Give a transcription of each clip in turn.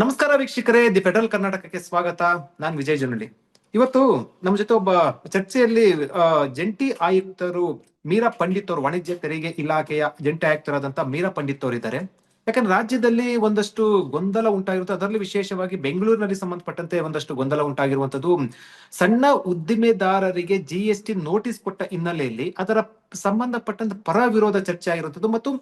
ನಮಸ್ಕಾರ ವೀಕ್ಷಕರೇ, the federal ಕರ್ನಾಟಕಕ್ಕೆ ಸ್ವಾಗತ. ನಾನ್ ವಿಜಯ್ ಜನಳ್ಳಿ ಇವತ್ತು ನಮ್ಮ ಜೊತೆ ಒಬ್ಬ ಚರ್ಚೆಯಲ್ಲಿ ಜಂಟಿ ಆಯುಕ್ತರು ಮೀರಾ ಪಂಡಿತ್ ಅವರು, ವಾಣಿಜ್ಯ ತೆರಿಗೆ ಇಲಾಖೆಯ ಜಂಟಿ ಆಯುಕ್ತರಾದಂತ ಮೀರಾ ಪಂಡಿತ್ ಅವರು ಇದ್ದಾರೆ. ಯಾಕಂದ್ರೆ ರಾಜ್ಯದಲ್ಲಿ ಒಂದಷ್ಟು ಗೊಂದಲ ಉಂಟಾಗಿರುತ್ತೆ. ಅದರಲ್ಲಿ ವಿಶೇಷವಾಗಿ ಬೆಂಗಳೂರಿನಲ್ಲಿ ಸಂಬಂಧಪಟ್ಟಂತೆ ಒಂದಷ್ಟು ಗೊಂದಲ ಉಂಟಾಗಿರುವಂತದ್ದು ಸಣ್ಣ ಉದ್ದಿಮೆದಾರರಿಗೆ ಜಿ ಎಸ್ ಟಿ ನೋಟಿಸ್ ಕೊಟ್ಟ ಹಿನ್ನೆಲೆಯಲ್ಲಿ ಅದರ ಸಂಬಂಧಪಟ್ಟಂತ ಪರ ವಿರೋಧ ಚರ್ಚೆ ಆಗಿರುವಂತದ್ದು ಮತ್ತು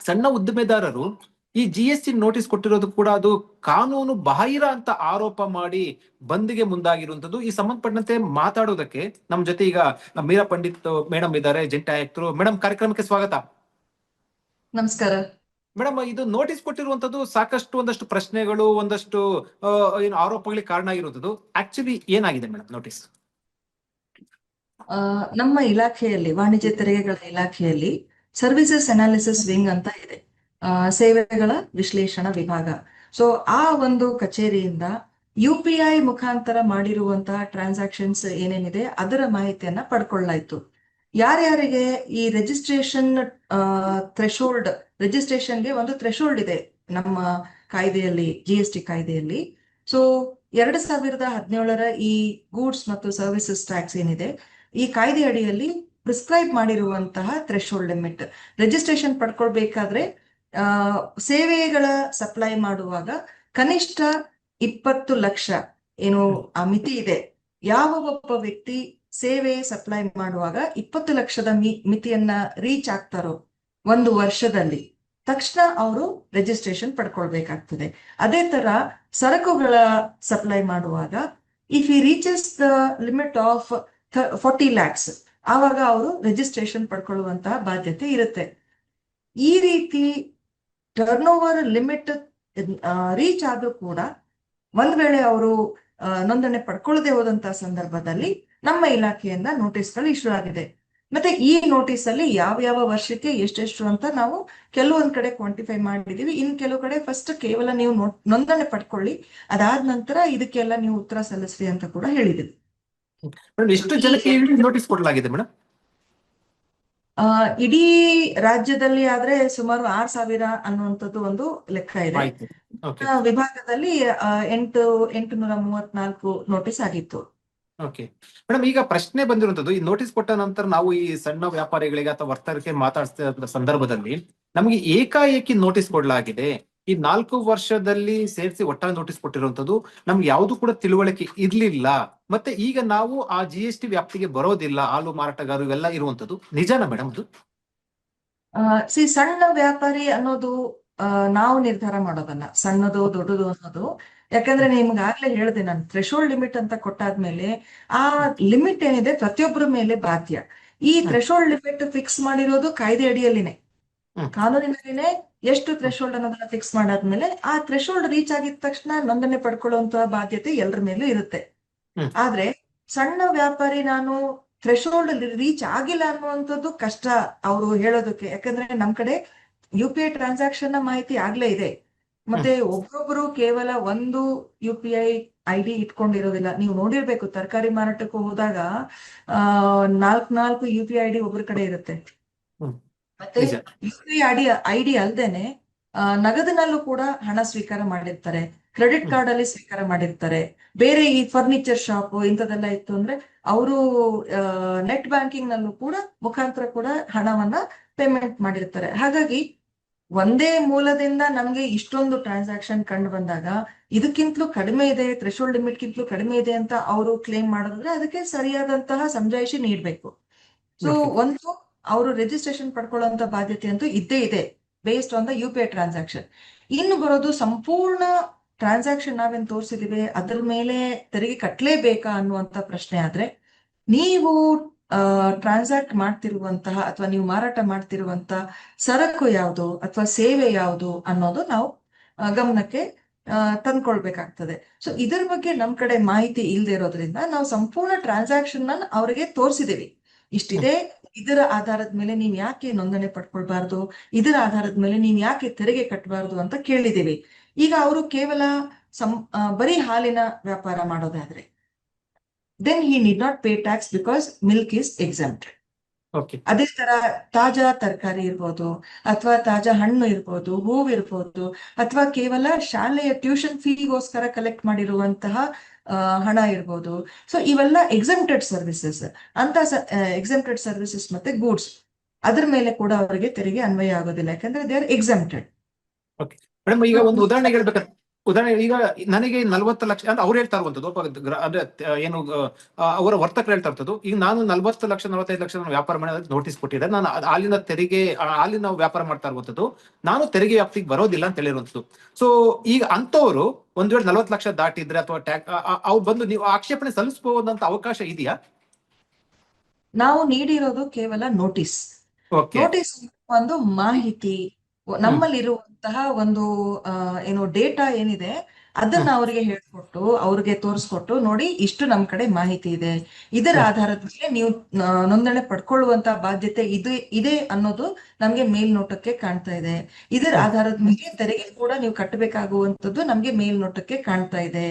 ಸಣ್ಣ ಉದ್ದಿಮೆದಾರರು ಈ ಜಿ ಎಸ್ ಟಿ ನೋಟಿಸ್ ಕೊಟ್ಟಿರೋದು ಕೂಡ ಅದು ಕಾನೂನು ಬಾಹಿರ ಅಂತ ಆರೋಪ ಮಾಡಿ ಬಂದ್ಗೆ ಮುಂದಾಗಿರುವಂತದ್ದು ಈ ಸಂಬಂಧಪಟ್ಟಂತೆ ಮಾತಾಡೋದಕ್ಕೆ ನಮ್ ಜೊತೆ ಈಗ ಮೀರಾ ಪಂಡಿತ್ ಮೇಡಮ್ ಇದ್ದಾರೆ ಜಂಟಿ ಆಯುಕ್ತರು. ಮೇಡಮ್ ಕಾರ್ಯಕ್ರಮಕ್ಕೆ ಸ್ವಾಗತ. ನಮಸ್ಕಾರ. ಮೇಡಮ್ ಇದು ನೋಟಿಸ್ ಕೊಟ್ಟಿರುವಂತದ್ದು ಸಾಕಷ್ಟು ಒಂದಷ್ಟು ಪ್ರಶ್ನೆಗಳು ಒಂದಷ್ಟು ಏನು ಆರೋಪಗಳಿಗೆ ಕಾರಣ ಆಗಿರುವಂತದ್ದು ಆಕ್ಚುಲಿ ಏನಾಗಿದೆ ಮೇಡಮ್ ನೋಟಿಸ್ ನಮ್ಮ ಇಲಾಖೆಯಲ್ಲಿ ವಾಣಿಜ್ಯ ತೆರಿಗೆಗಳ ಇಲಾಖೆಯಲ್ಲಿ ಸರ್ವಿಸಸ್ ಅನಾಲಿಸಿಸ್ ವಿಂಗ್ ಅಂತ ಇದೆ. ಸೇವೆಗಳ ವಿಶ್ಲೇಷಣಾ ವಿಭಾಗ. ಸೊ ಆ ಒಂದು ಕಚೇರಿಯಿಂದ ಯು ಪಿ ಐ ಮುಖಾಂತರ ಮಾಡಿರುವಂತಹ ಟ್ರಾನ್ಸಾಕ್ಷನ್ಸ್ ಏನೇನಿದೆ, ಅದರ ಮಾಹಿತಿಯನ್ನ ಪಡ್ಕೊಳ್ಳಾಯ್ತು. ಯಾರ್ಯಾರಿಗೆ ಈ ರಿಜಿಸ್ಟ್ರೇಷನ್ ಥ್ರೆಶೋಲ್ಡ್ ರಿಜಿಸ್ಟ್ರೇಷನ್ಗೆ ಒಂದು ಥ್ರೆಶೋಲ್ಡ್ ಇದೆ ನಮ್ಮ ಕಾಯ್ದೆಯಲ್ಲಿ ಜಿ ಎಸ್ ಟಿ ಕಾಯ್ದೆಯಲ್ಲಿ. ಸೊ ಎರಡು ಸಾವಿರದ ಹದಿನೇಳರ ಈ ಗೂಡ್ಸ್ ಮತ್ತು ಸರ್ವಿಸಸ್ ಟ್ಯಾಕ್ಸ್ ಏನಿದೆ, ಈ ಕಾಯ್ದೆ ಅಡಿಯಲ್ಲಿ ಪ್ರಿಸ್ಕ್ರೈಬ್ ಮಾಡಿರುವಂತಹ ಥ್ರೆಶೋಲ್ಡ್ ಲಿಮಿಟ್ ರಿಜಿಸ್ಟ್ರೇಷನ್ ಪಡ್ಕೊಳ್ಬೇಕಾದ್ರೆ ಸೇವೆಗಳ ಸಪ್ಲೈ ಮಾಡುವಾಗ ಕನಿಷ್ಠ ಇಪ್ಪತ್ತು ಲಕ್ಷ ಏನು ಆ ಮಿತಿ ಇದೆ. ಯಾವ ಒಬ್ಬ ವ್ಯಕ್ತಿ ಸೇವೆ ಸಪ್ಲೈ ಮಾಡುವಾಗ ಇಪ್ಪತ್ತು ಲಕ್ಷದ ಮಿ, ಮಿತಿಯನ್ನ ರೀಚ್ ಆಗ್ತಾರೋ ಒಂದು ವರ್ಷದಲ್ಲಿ ತಕ್ಷಣ ಅವರು ರಿಜಿಸ್ಟ್ರೇಷನ್ ಪಡ್ಕೊಳ್ಬೇಕಾಗ್ತದೆ. ಅದೇ ತರ ಸರಕುಗಳ ಸಪ್ಲೈ ಮಾಡುವಾಗ ಇಫ್ ಈ reaches the limit of forty lakhs ಆವಾಗ ಅವರು ರಿಜಿಸ್ಟ್ರೇಷನ್ ಪಡ್ಕೊಳ್ಳುವಂತಹ ಬಾಧ್ಯತೆ ಇರುತ್ತೆ. ಈ ರೀತಿ ಟರ್ನ್ ಓವರ್ ಲಿಮಿಟ್ ರೀಚ್ ಆದ್ರೂ ಕೂಡ ಒಂದ್ ವೇಳೆ ಅವರು ನೋಂದಣಿ ಪಡ್ಕೊಳ್ಳದೆ ಹೋದಂತ ಸಂದರ್ಭದಲ್ಲಿ ನಮ್ಮ ಇಲಾಖೆಯಿಂದ ನೋಟಿಸ್ಗಳು ಇಶ್ಯೂ ಆಗಿದೆ. ಮತ್ತೆ ಈ ನೋಟಿಸ್ ಅಲ್ಲಿ ಯಾವ ಯಾವ ವರ್ಷಕ್ಕೆ ಎಷ್ಟೆಷ್ಟು ಅಂತ ನಾವು ಕೆಲವೊಂದ್ ಕಡೆ ಕ್ವಾಂಟಿಫೈ ಮಾಡಿದೀವಿ. ಇನ್ ಕೆಲವು ಕಡೆ ಫಸ್ಟ್ ಕೇವಲ ನೀವು ನೋಂದಣಿ ಪಡ್ಕೊಳ್ಳಿ. ಅದಾದ ನಂತರ ಇದಕ್ಕೆಲ್ಲ ನೀವು ಉತ್ತರ ಸಲ್ಲಿಸ್ರಿ ಅಂತ ಕೂಡ ಹೇಳಿದ್ದೀವಿ ಮೇಡಮ್ ಎಷ್ಟು ಜನಕ್ಕೆ ನೋಟಿಸ್ ಕೊಡಲಾಗಿದೆ ಮೇಡಮ್ ಇಡೀ ರಾಜ್ಯದಲ್ಲಿ ಆದ್ರೆ ಸುಮಾರು ಆರ್ ಸಾವಿರ ಅನ್ನುವಂಥದ್ದು ಒಂದು ಲೆಕ್ಕ ಇದೆ. ವಿಭಾಗದಲ್ಲಿ ಆ, ಎಂಟು ಎಂಟುನೂರ ಮೂವತ್ನಾಲ್ಕು ನೋಟಿಸ್ ಆಗಿತ್ತು. ಓಕೆ ಮೇಡಮ್ ಈಗ ಪ್ರಶ್ನೆ ಬಂದಿರುವಂತದ್ದು ಈ ನೋಟಿಸ್ ಕೊಟ್ಟ ನಂತರ ನಾವು ಈ ಸಣ್ಣ ವ್ಯಾಪಾರಿಗಳಿಗೆ ಅಥವಾ ವರ್ತಕರಿಗೆ ಮಾತಾಡ್ತಿರೋ ಸಂದರ್ಭದಲ್ಲಿ ನಮಗೆ ಏಕಾಏಕಿ ನೋಟಿಸ್ ಕೊಡಲಾಗಿದೆ. ಈ ನಾಲ್ಕು ವರ್ಷದಲ್ಲಿ ಸೇರಿಸಿ ಒಟ್ಟಾರೆ ನೋಟಿಸ್ ಕೊಟ್ಟಿರುವಂತದ್ದು ನಮ್ಗೆ ಯಾವುದು ಕೂಡ ತಿಳುವಳಿಕೆ ಇರ್ಲಿಲ್ಲ. ಮತ್ತೆ ಈಗ ನಾವು ಆ ಜಿ ಎಸ್ ಟಿ ವ್ಯಾಪ್ತಿಗೆ ಬರೋದಿಲ್ಲ ಹಾಲು ಮಾರಾಟಗಾರರು ಇವೆಲ್ಲ ಇರುವಂತದ್ದು ನಿಜಾನ ಮೇಡಮ್ ಅದು? ಸಿ ಸಣ್ಣ ವ್ಯಾಪಾರಿ ಅನ್ನೋದು ನಾವು ನಿರ್ಧಾರ ಮಾಡೋದನ್ನ ಸಣ್ಣದು ದೊಡ್ಡದು ಅನ್ನೋದು. ಯಾಕಂದ್ರೆ ನಿಮ್ಗೆ ಆಗ್ಲೇ ಹೇಳಿದೆ ನಾನು ಥ್ರೆಶೋಲ್ಡ್ ಲಿಮಿಟ್ ಅಂತ ಕೊಟ್ಟಾದ್ಮೇಲೆ ಆ ಲಿಮಿಟ್ ಏನಿದೆ ಪ್ರತಿಯೊಬ್ಬರ ಮೇಲೆ ಬಾಧ್ಯ. ಈ. ಥ್ರೆಶೋಲ್ಡ್ ಲಿಮಿಟ್ ಫಿಕ್ಸ್ ಮಾಡಿರೋದು ಕಾಯ್ದೆ ಅಡಿಯಲ್ಲಿನೇ. ಹ್ಮ್. ಕಾನೂನಿನಲ್ಲಿನೇ ಎಷ್ಟು ಥ್ರೆಶೋಲ್ಡ್ ಅನ್ನೋದನ್ನ ಫಿಕ್ಸ್ ಮಾಡಾದ್ಮೇಲೆ ಆ ಥ್ರೆಶೋಲ್ಡ್ ರೀಚ್ ಆಗಿದ ತಕ್ಷಣ ನೋಂದಣಿ ಪಡ್ಕೊಳ್ಳುವಂತಹ ಬಾಧ್ಯತೆ ಎಲ್ಲರ ಮೇಲೂ ಇರುತ್ತೆ. ಆದ್ರೆ ಸಣ್ಣ ವ್ಯಾಪಾರಿ ನಾನು ಥ್ರೆಶೋಲ್ಡ್ ರೀಚ್ ಆಗಿಲ್ಲ ಅನ್ನುವಂಥದ್ದು ಕಷ್ಟ ಅವರು ಹೇಳೋದಕ್ಕೆ. ಯಾಕಂದ್ರೆ ನಮ್ ಕಡೆ ಯು ಪಿ ಐ ಟ್ರಾನ್ಸಾಕ್ಷನ್ನ ಮಾಹಿತಿ ಆಗ್ಲೇ ಇದೆ. ಮತ್ತೆ ಒಬ್ಬೊಬ್ರು ಕೇವಲ ಒಂದು U P I I D ಇಟ್ಕೊಂಡಿರೋದಿಲ್ಲ. ನೀವು ನೋಡಿರ್ಬೇಕು ತರಕಾರಿ ಮಾರಾಟಕ್ಕೆ ಹೋದಾಗ ಆ ನಾಲ್ಕ್ ನಾಲ್ಕು ಯು ಪಿ ಐ ಡಿ ಒಬ್ಬರ ಕಡೆ ಇರುತ್ತೆ. ಮತ್ತೆ ನಿಜ. U P I D I ಅಲ್ದೇನೆ ನಗದಿನಲ್ಲೂ ಕೂಡ ಹಣ ಸ್ವೀಕಾರ ಮಾಡಿರ್ತಾರೆ. ಕ್ರೆಡಿಟ್ ಕಾರ್ಡ್ ಅಲ್ಲಿ ಸ್ವೀಕಾರ ಮಾಡಿರ್ತಾರೆ. ಬೇರೆ ಈ ಫರ್ನಿಚರ್ ಶಾಪ್ ಇಂಥದೆಲ್ಲ ಇತ್ತು ಅಂದ್ರೆ ಅವರು ನೆಟ್ ಬ್ಯಾಂಕಿಂಗ್ ನಲ್ಲೂ ಕೂಡ ಮುಖಾಂತರ ಕೂಡ ಹಣವನ್ನ ಪೇಮೆಂಟ್ ಮಾಡಿರ್ತಾರೆ. ಹಾಗಾಗಿ ಒಂದೇ ಮೂಲದಿಂದ ನಮ್ಗೆ ಇಷ್ಟೊಂದು ಟ್ರಾನ್ಸಾಕ್ಷನ್ ಕಂಡು ಬಂದಾಗ ಇದಕ್ಕಿಂತಲೂ ಕಡಿಮೆ ಇದೆ ಥ್ರೆಶೋಲ್ಡ್ ಲಿಮಿಟ್ಗಿಂತಲೂ ಕಡಿಮೆ ಇದೆ ಅಂತ ಅವರು ಕ್ಲೇಮ್ ಮಾಡಿದ್ರೆ ಅದಕ್ಕೆ ಸರಿಯಾದಂತಹ ಸಮಜಾಯಿಷಿ ನೀಡಬೇಕು. ಸೊ ಒಂದು ಅವರು ರಿಜಿಸ್ಟ್ರೇಷನ್ ಪಡ್ಕೊಳ್ಳುವಂತ ಬಾಧ್ಯತೆ ಅಂತೂ ಇದ್ದೇ ಇದೆ based on the U P I transaction ಇನ್ನು ಬರೋದು ಸಂಪೂರ್ಣ ಟ್ರಾನ್ಸಾಕ್ಷನ್ ನಾವೇನ್ ತೋರಿಸಿದಿವಿ, ಅದ್ರ ಮೇಲೆ ತೆರಿಗೆ ಕಟ್ಟಲೇಬೇಕಾ ಅನ್ನುವಂತ ಪ್ರಶ್ನೆ ಆದ್ರೆ, ನೀವು ಟ್ರಾನ್ಸಾಕ್ಟ್ ಮಾಡ್ತಿರುವಂತಹ ಅಥವಾ ನೀವು ಮಾರಾಟ ಮಾಡ್ತಿರುವಂತಹ ಸರಕು ಯಾವುದು ಅಥವಾ ಸೇವೆ ಯಾವುದು ಅನ್ನೋದು ನಾವು ಗಮನಕ್ಕೆ ತಂದ್ಕೊಳ್ಬೇಕಾಗ್ತದೆ. ಸೊ ಇದರ ಬಗ್ಗೆ ನಮ್ ಕಡೆ ಮಾಹಿತಿ ಇಲ್ಲದೆ ಇರೋದ್ರಿಂದ ನಾವು ಸಂಪೂರ್ಣ ಟ್ರಾನ್ಸಾಕ್ಷನ್ ಅವರಿಗೆ ತೋರಿಸಿದೀವಿ. ಇಷ್ಟಿದೆ ಇದರ ಆಧಾರದ ಮೇಲೆ ನೀವ್ ಯಾಕೆ ನೋಂದಣಿ ಪಡ್ಕೊಳ್ಬಾರ್ದು? ಇದರ ಆಧಾರದ ಮೇಲೆ ನೀನ್ ಯಾಕೆ ತೆರಿಗೆ ಕಟ್ಟಬಾರ್ದು ಅಂತ ಕೇಳಿದೀವಿ. ಈಗ ಅವರು ಕೇವಲ ಸಂ ಬರೀ ಹಾಲಿನ ವ್ಯಾಪಾರ ಮಾಡೋದಾದ್ರೆ. Then he need not pay tax because milk is exempt ಅದೇ ತರ ತಾಜಾ ತರಕಾರಿ ಇರ್ಬೋದು ಅಥವಾ ತಾಜಾ ಹಣ್ಣು ಇರ್ಬೋದು ಹೂವು ಇರ್ಬೋದು ಅಥವಾ ಕೇವಲ ಶಾಲೆಯ ಟ್ಯೂಷನ್ ಫೀಗೋಸ್ಕರ ಕಲೆಕ್ಟ್ ಮಾಡಿರುವಂತಹ ಹಣ ಇರ್ಬೋದು. ಸೊ ಇವೆಲ್ಲ ಎಕ್ಸೆಂಪ್ಟೆಡ್ ಸರ್ವಿಸಸ್ ಅಂತ ಎಕ್ಸೆಂಪ್ಟೆಡ್ ಸರ್ವಿಸಸ್ ಮತ್ತೆ ಗೂಡ್ಸ್ ಅದ್ರ ಮೇಲೆ ಕೂಡ ಅವರಿಗೆ ತೆರಿಗೆ ಅನ್ವಯ ಆಗೋದಿಲ್ಲ. ಯಾಕಂದ್ರೆ ದೇ ಆರ್ ಎಕ್ಸೆಂಪ್ಟೆಡ್ ಮೇಡಮ್ ಈಗ ಒಂದು ಉದಾಹರಣೆ ಹೇಳ್ಬೇಕಾದ್ರೆ ಉದಾಹರಣೆ ಈಗ ನನಗೆ ನಲ್ವತ್ತು ಲಕ್ಷ ಅಂದ್ರೆ ಅವ್ರು ಹೇಳ್ತಾ ಇರುವಂತದ್ದು ಅಂದ್ರೆ ಏನು ಅವರ ವರ್ತಕರು ಹೇಳ್ತಾ ಇರ್ತದ್ದು ಈಗ ನಾನು ನಲ್ವತ್ತು ಲಕ್ಷ ನಲವತ್ತೈದು ಲಕ್ಷ ನಾನು ವ್ಯಾಪಾರ ಮಾಡಿ ನೋಟಿಸ್ ಕೊಟ್ಟಿದ್ದೆ ನಾನು ಅಲ್ಲಿನ ಹಾಲಿನ ತೆರಿಗೆ ಅಲ್ಲಿನ ಹಾಲಿನ ವ್ಯಾಪಾರ ಮಾಡ್ತಾ ಇರುವಂತದ್ದು ನಾನು ತೆರಿಗೆ ವ್ಯಾಪ್ತಿಗೆ ಬರೋದಿಲ್ಲ ಅಂತ ಹೇಳಿರುವಂತದ್ದು ಸೊ ಈಗ ಅಂತವರು ಒಂದ್ ವೇಳೆ ನಲ್ವತ್ತು ಲಕ್ಷ ದಾಟಿದ್ರೆ ಅಥವಾ ಟ್ಯಾಕ್ ಅವ್ರು ಬಂದು ನೀವು ಆಕ್ಷೇಪಣೆ ಸಲ್ಲಿಸಬಹುದಂತ ಅವಕಾಶ ಇದೆಯಾ? ನಾವು ನೀಡಿರೋದು ಕೇವಲ ನೋಟಿಸ್ ನೋಟಿಸ್ ಒಂದು ಮಾಹಿತಿ. ನಮ್ಮಲ್ಲಿರುವಂತಹ ಒಂದು ಏನು ಡೇಟಾ ಏನಿದೆ ಅದನ್ನ ಅವರಿಗೆ ಹೇಳ್ಕೊಟ್ಟು ಅವ್ರಿಗೆ ತೋರಿಸ್ಕೊಟ್ಟು ನೋಡಿ ಇಷ್ಟು ನಮ್ ಕಡೆ ಮಾಹಿತಿ ಇದೆ. ಇದರ. ಆಧಾರದ ಮೇಲೆ ನೀವು ನೋಂದಣಿ ಪಡ್ಕೊಳ್ಳುವಂತ ಬಾಧ್ಯತೆ ಇದು ಇದೆ ಅನ್ನೋದು ನಮ್ಗೆ ಮೇಲ್ನೋಟಕ್ಕೆ ಕಾಣ್ತಾ ಇದೆ. ಇದರ. ಆಧಾರದ ಮೇಲೆ ತೆರಿಗೆ ಕೂಡ ನೀವು ಕಟ್ಟಬೇಕಾಗುವಂತದ್ದು ನಮ್ಗೆ ಮೇಲ್ನೋಟಕ್ಕೆ ಕಾಣ್ತಾ ಇದೆ.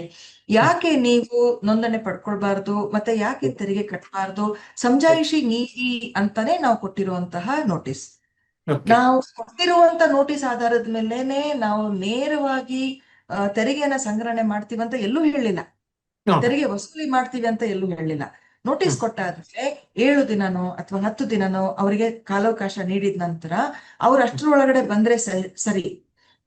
ಯಾಕೆ ನೀವು ನೋಂದಣಿ ಪಡ್ಕೊಳ್ಬಾರ್ದು ಮತ್ತೆ ಯಾಕೆ ತೆರಿಗೆ ಕಟ್ಟಬಾರ್ದು ಸಮಜಾಯಿಷಿ ನೀಡಿ ಅಂತಾನೆ ನಾವು ಕೊಟ್ಟಿರುವಂತಹ ನೋಟಿಸ್. ನಾವು ಕೊಟ್ಟಿರುವಂತ ನೋಟಿಸ್ ಆಧಾರದ ಮೇಲೆನೆ ನಾವು ನೇರವಾಗಿ ತೆರಿಗೆಯನ್ನ ಸಂಗ್ರಹಣೆ ಮಾಡ್ತೀವಿ ಅಂತ ಎಲ್ಲೂ ಹೇಳಿಲ್ಲ. ತೆರಿಗೆ ವಸೂಲಿ ಮಾಡ್ತೀವಿ ಅಂತ ಎಲ್ಲೂ ಹೇಳಿಲ್ಲ. ನೋಟಿಸ್ ಕೊಟ್ಟಾದ್ರೆ ಕೊಟ್ಟಾದ್ಮೇಲೆ ಏಳು ದಿನನೋ ಅಥವಾ ಹತ್ತು ದಿನನೋ ಅವರಿಗೆ ಕಾಲಾವಕಾಶ ನೀಡಿದ ನಂತರ ಅವ್ರು ಅಷ್ಟರೊಳಗಡೆ ಬಂದ್ರೆ ಸರಿ.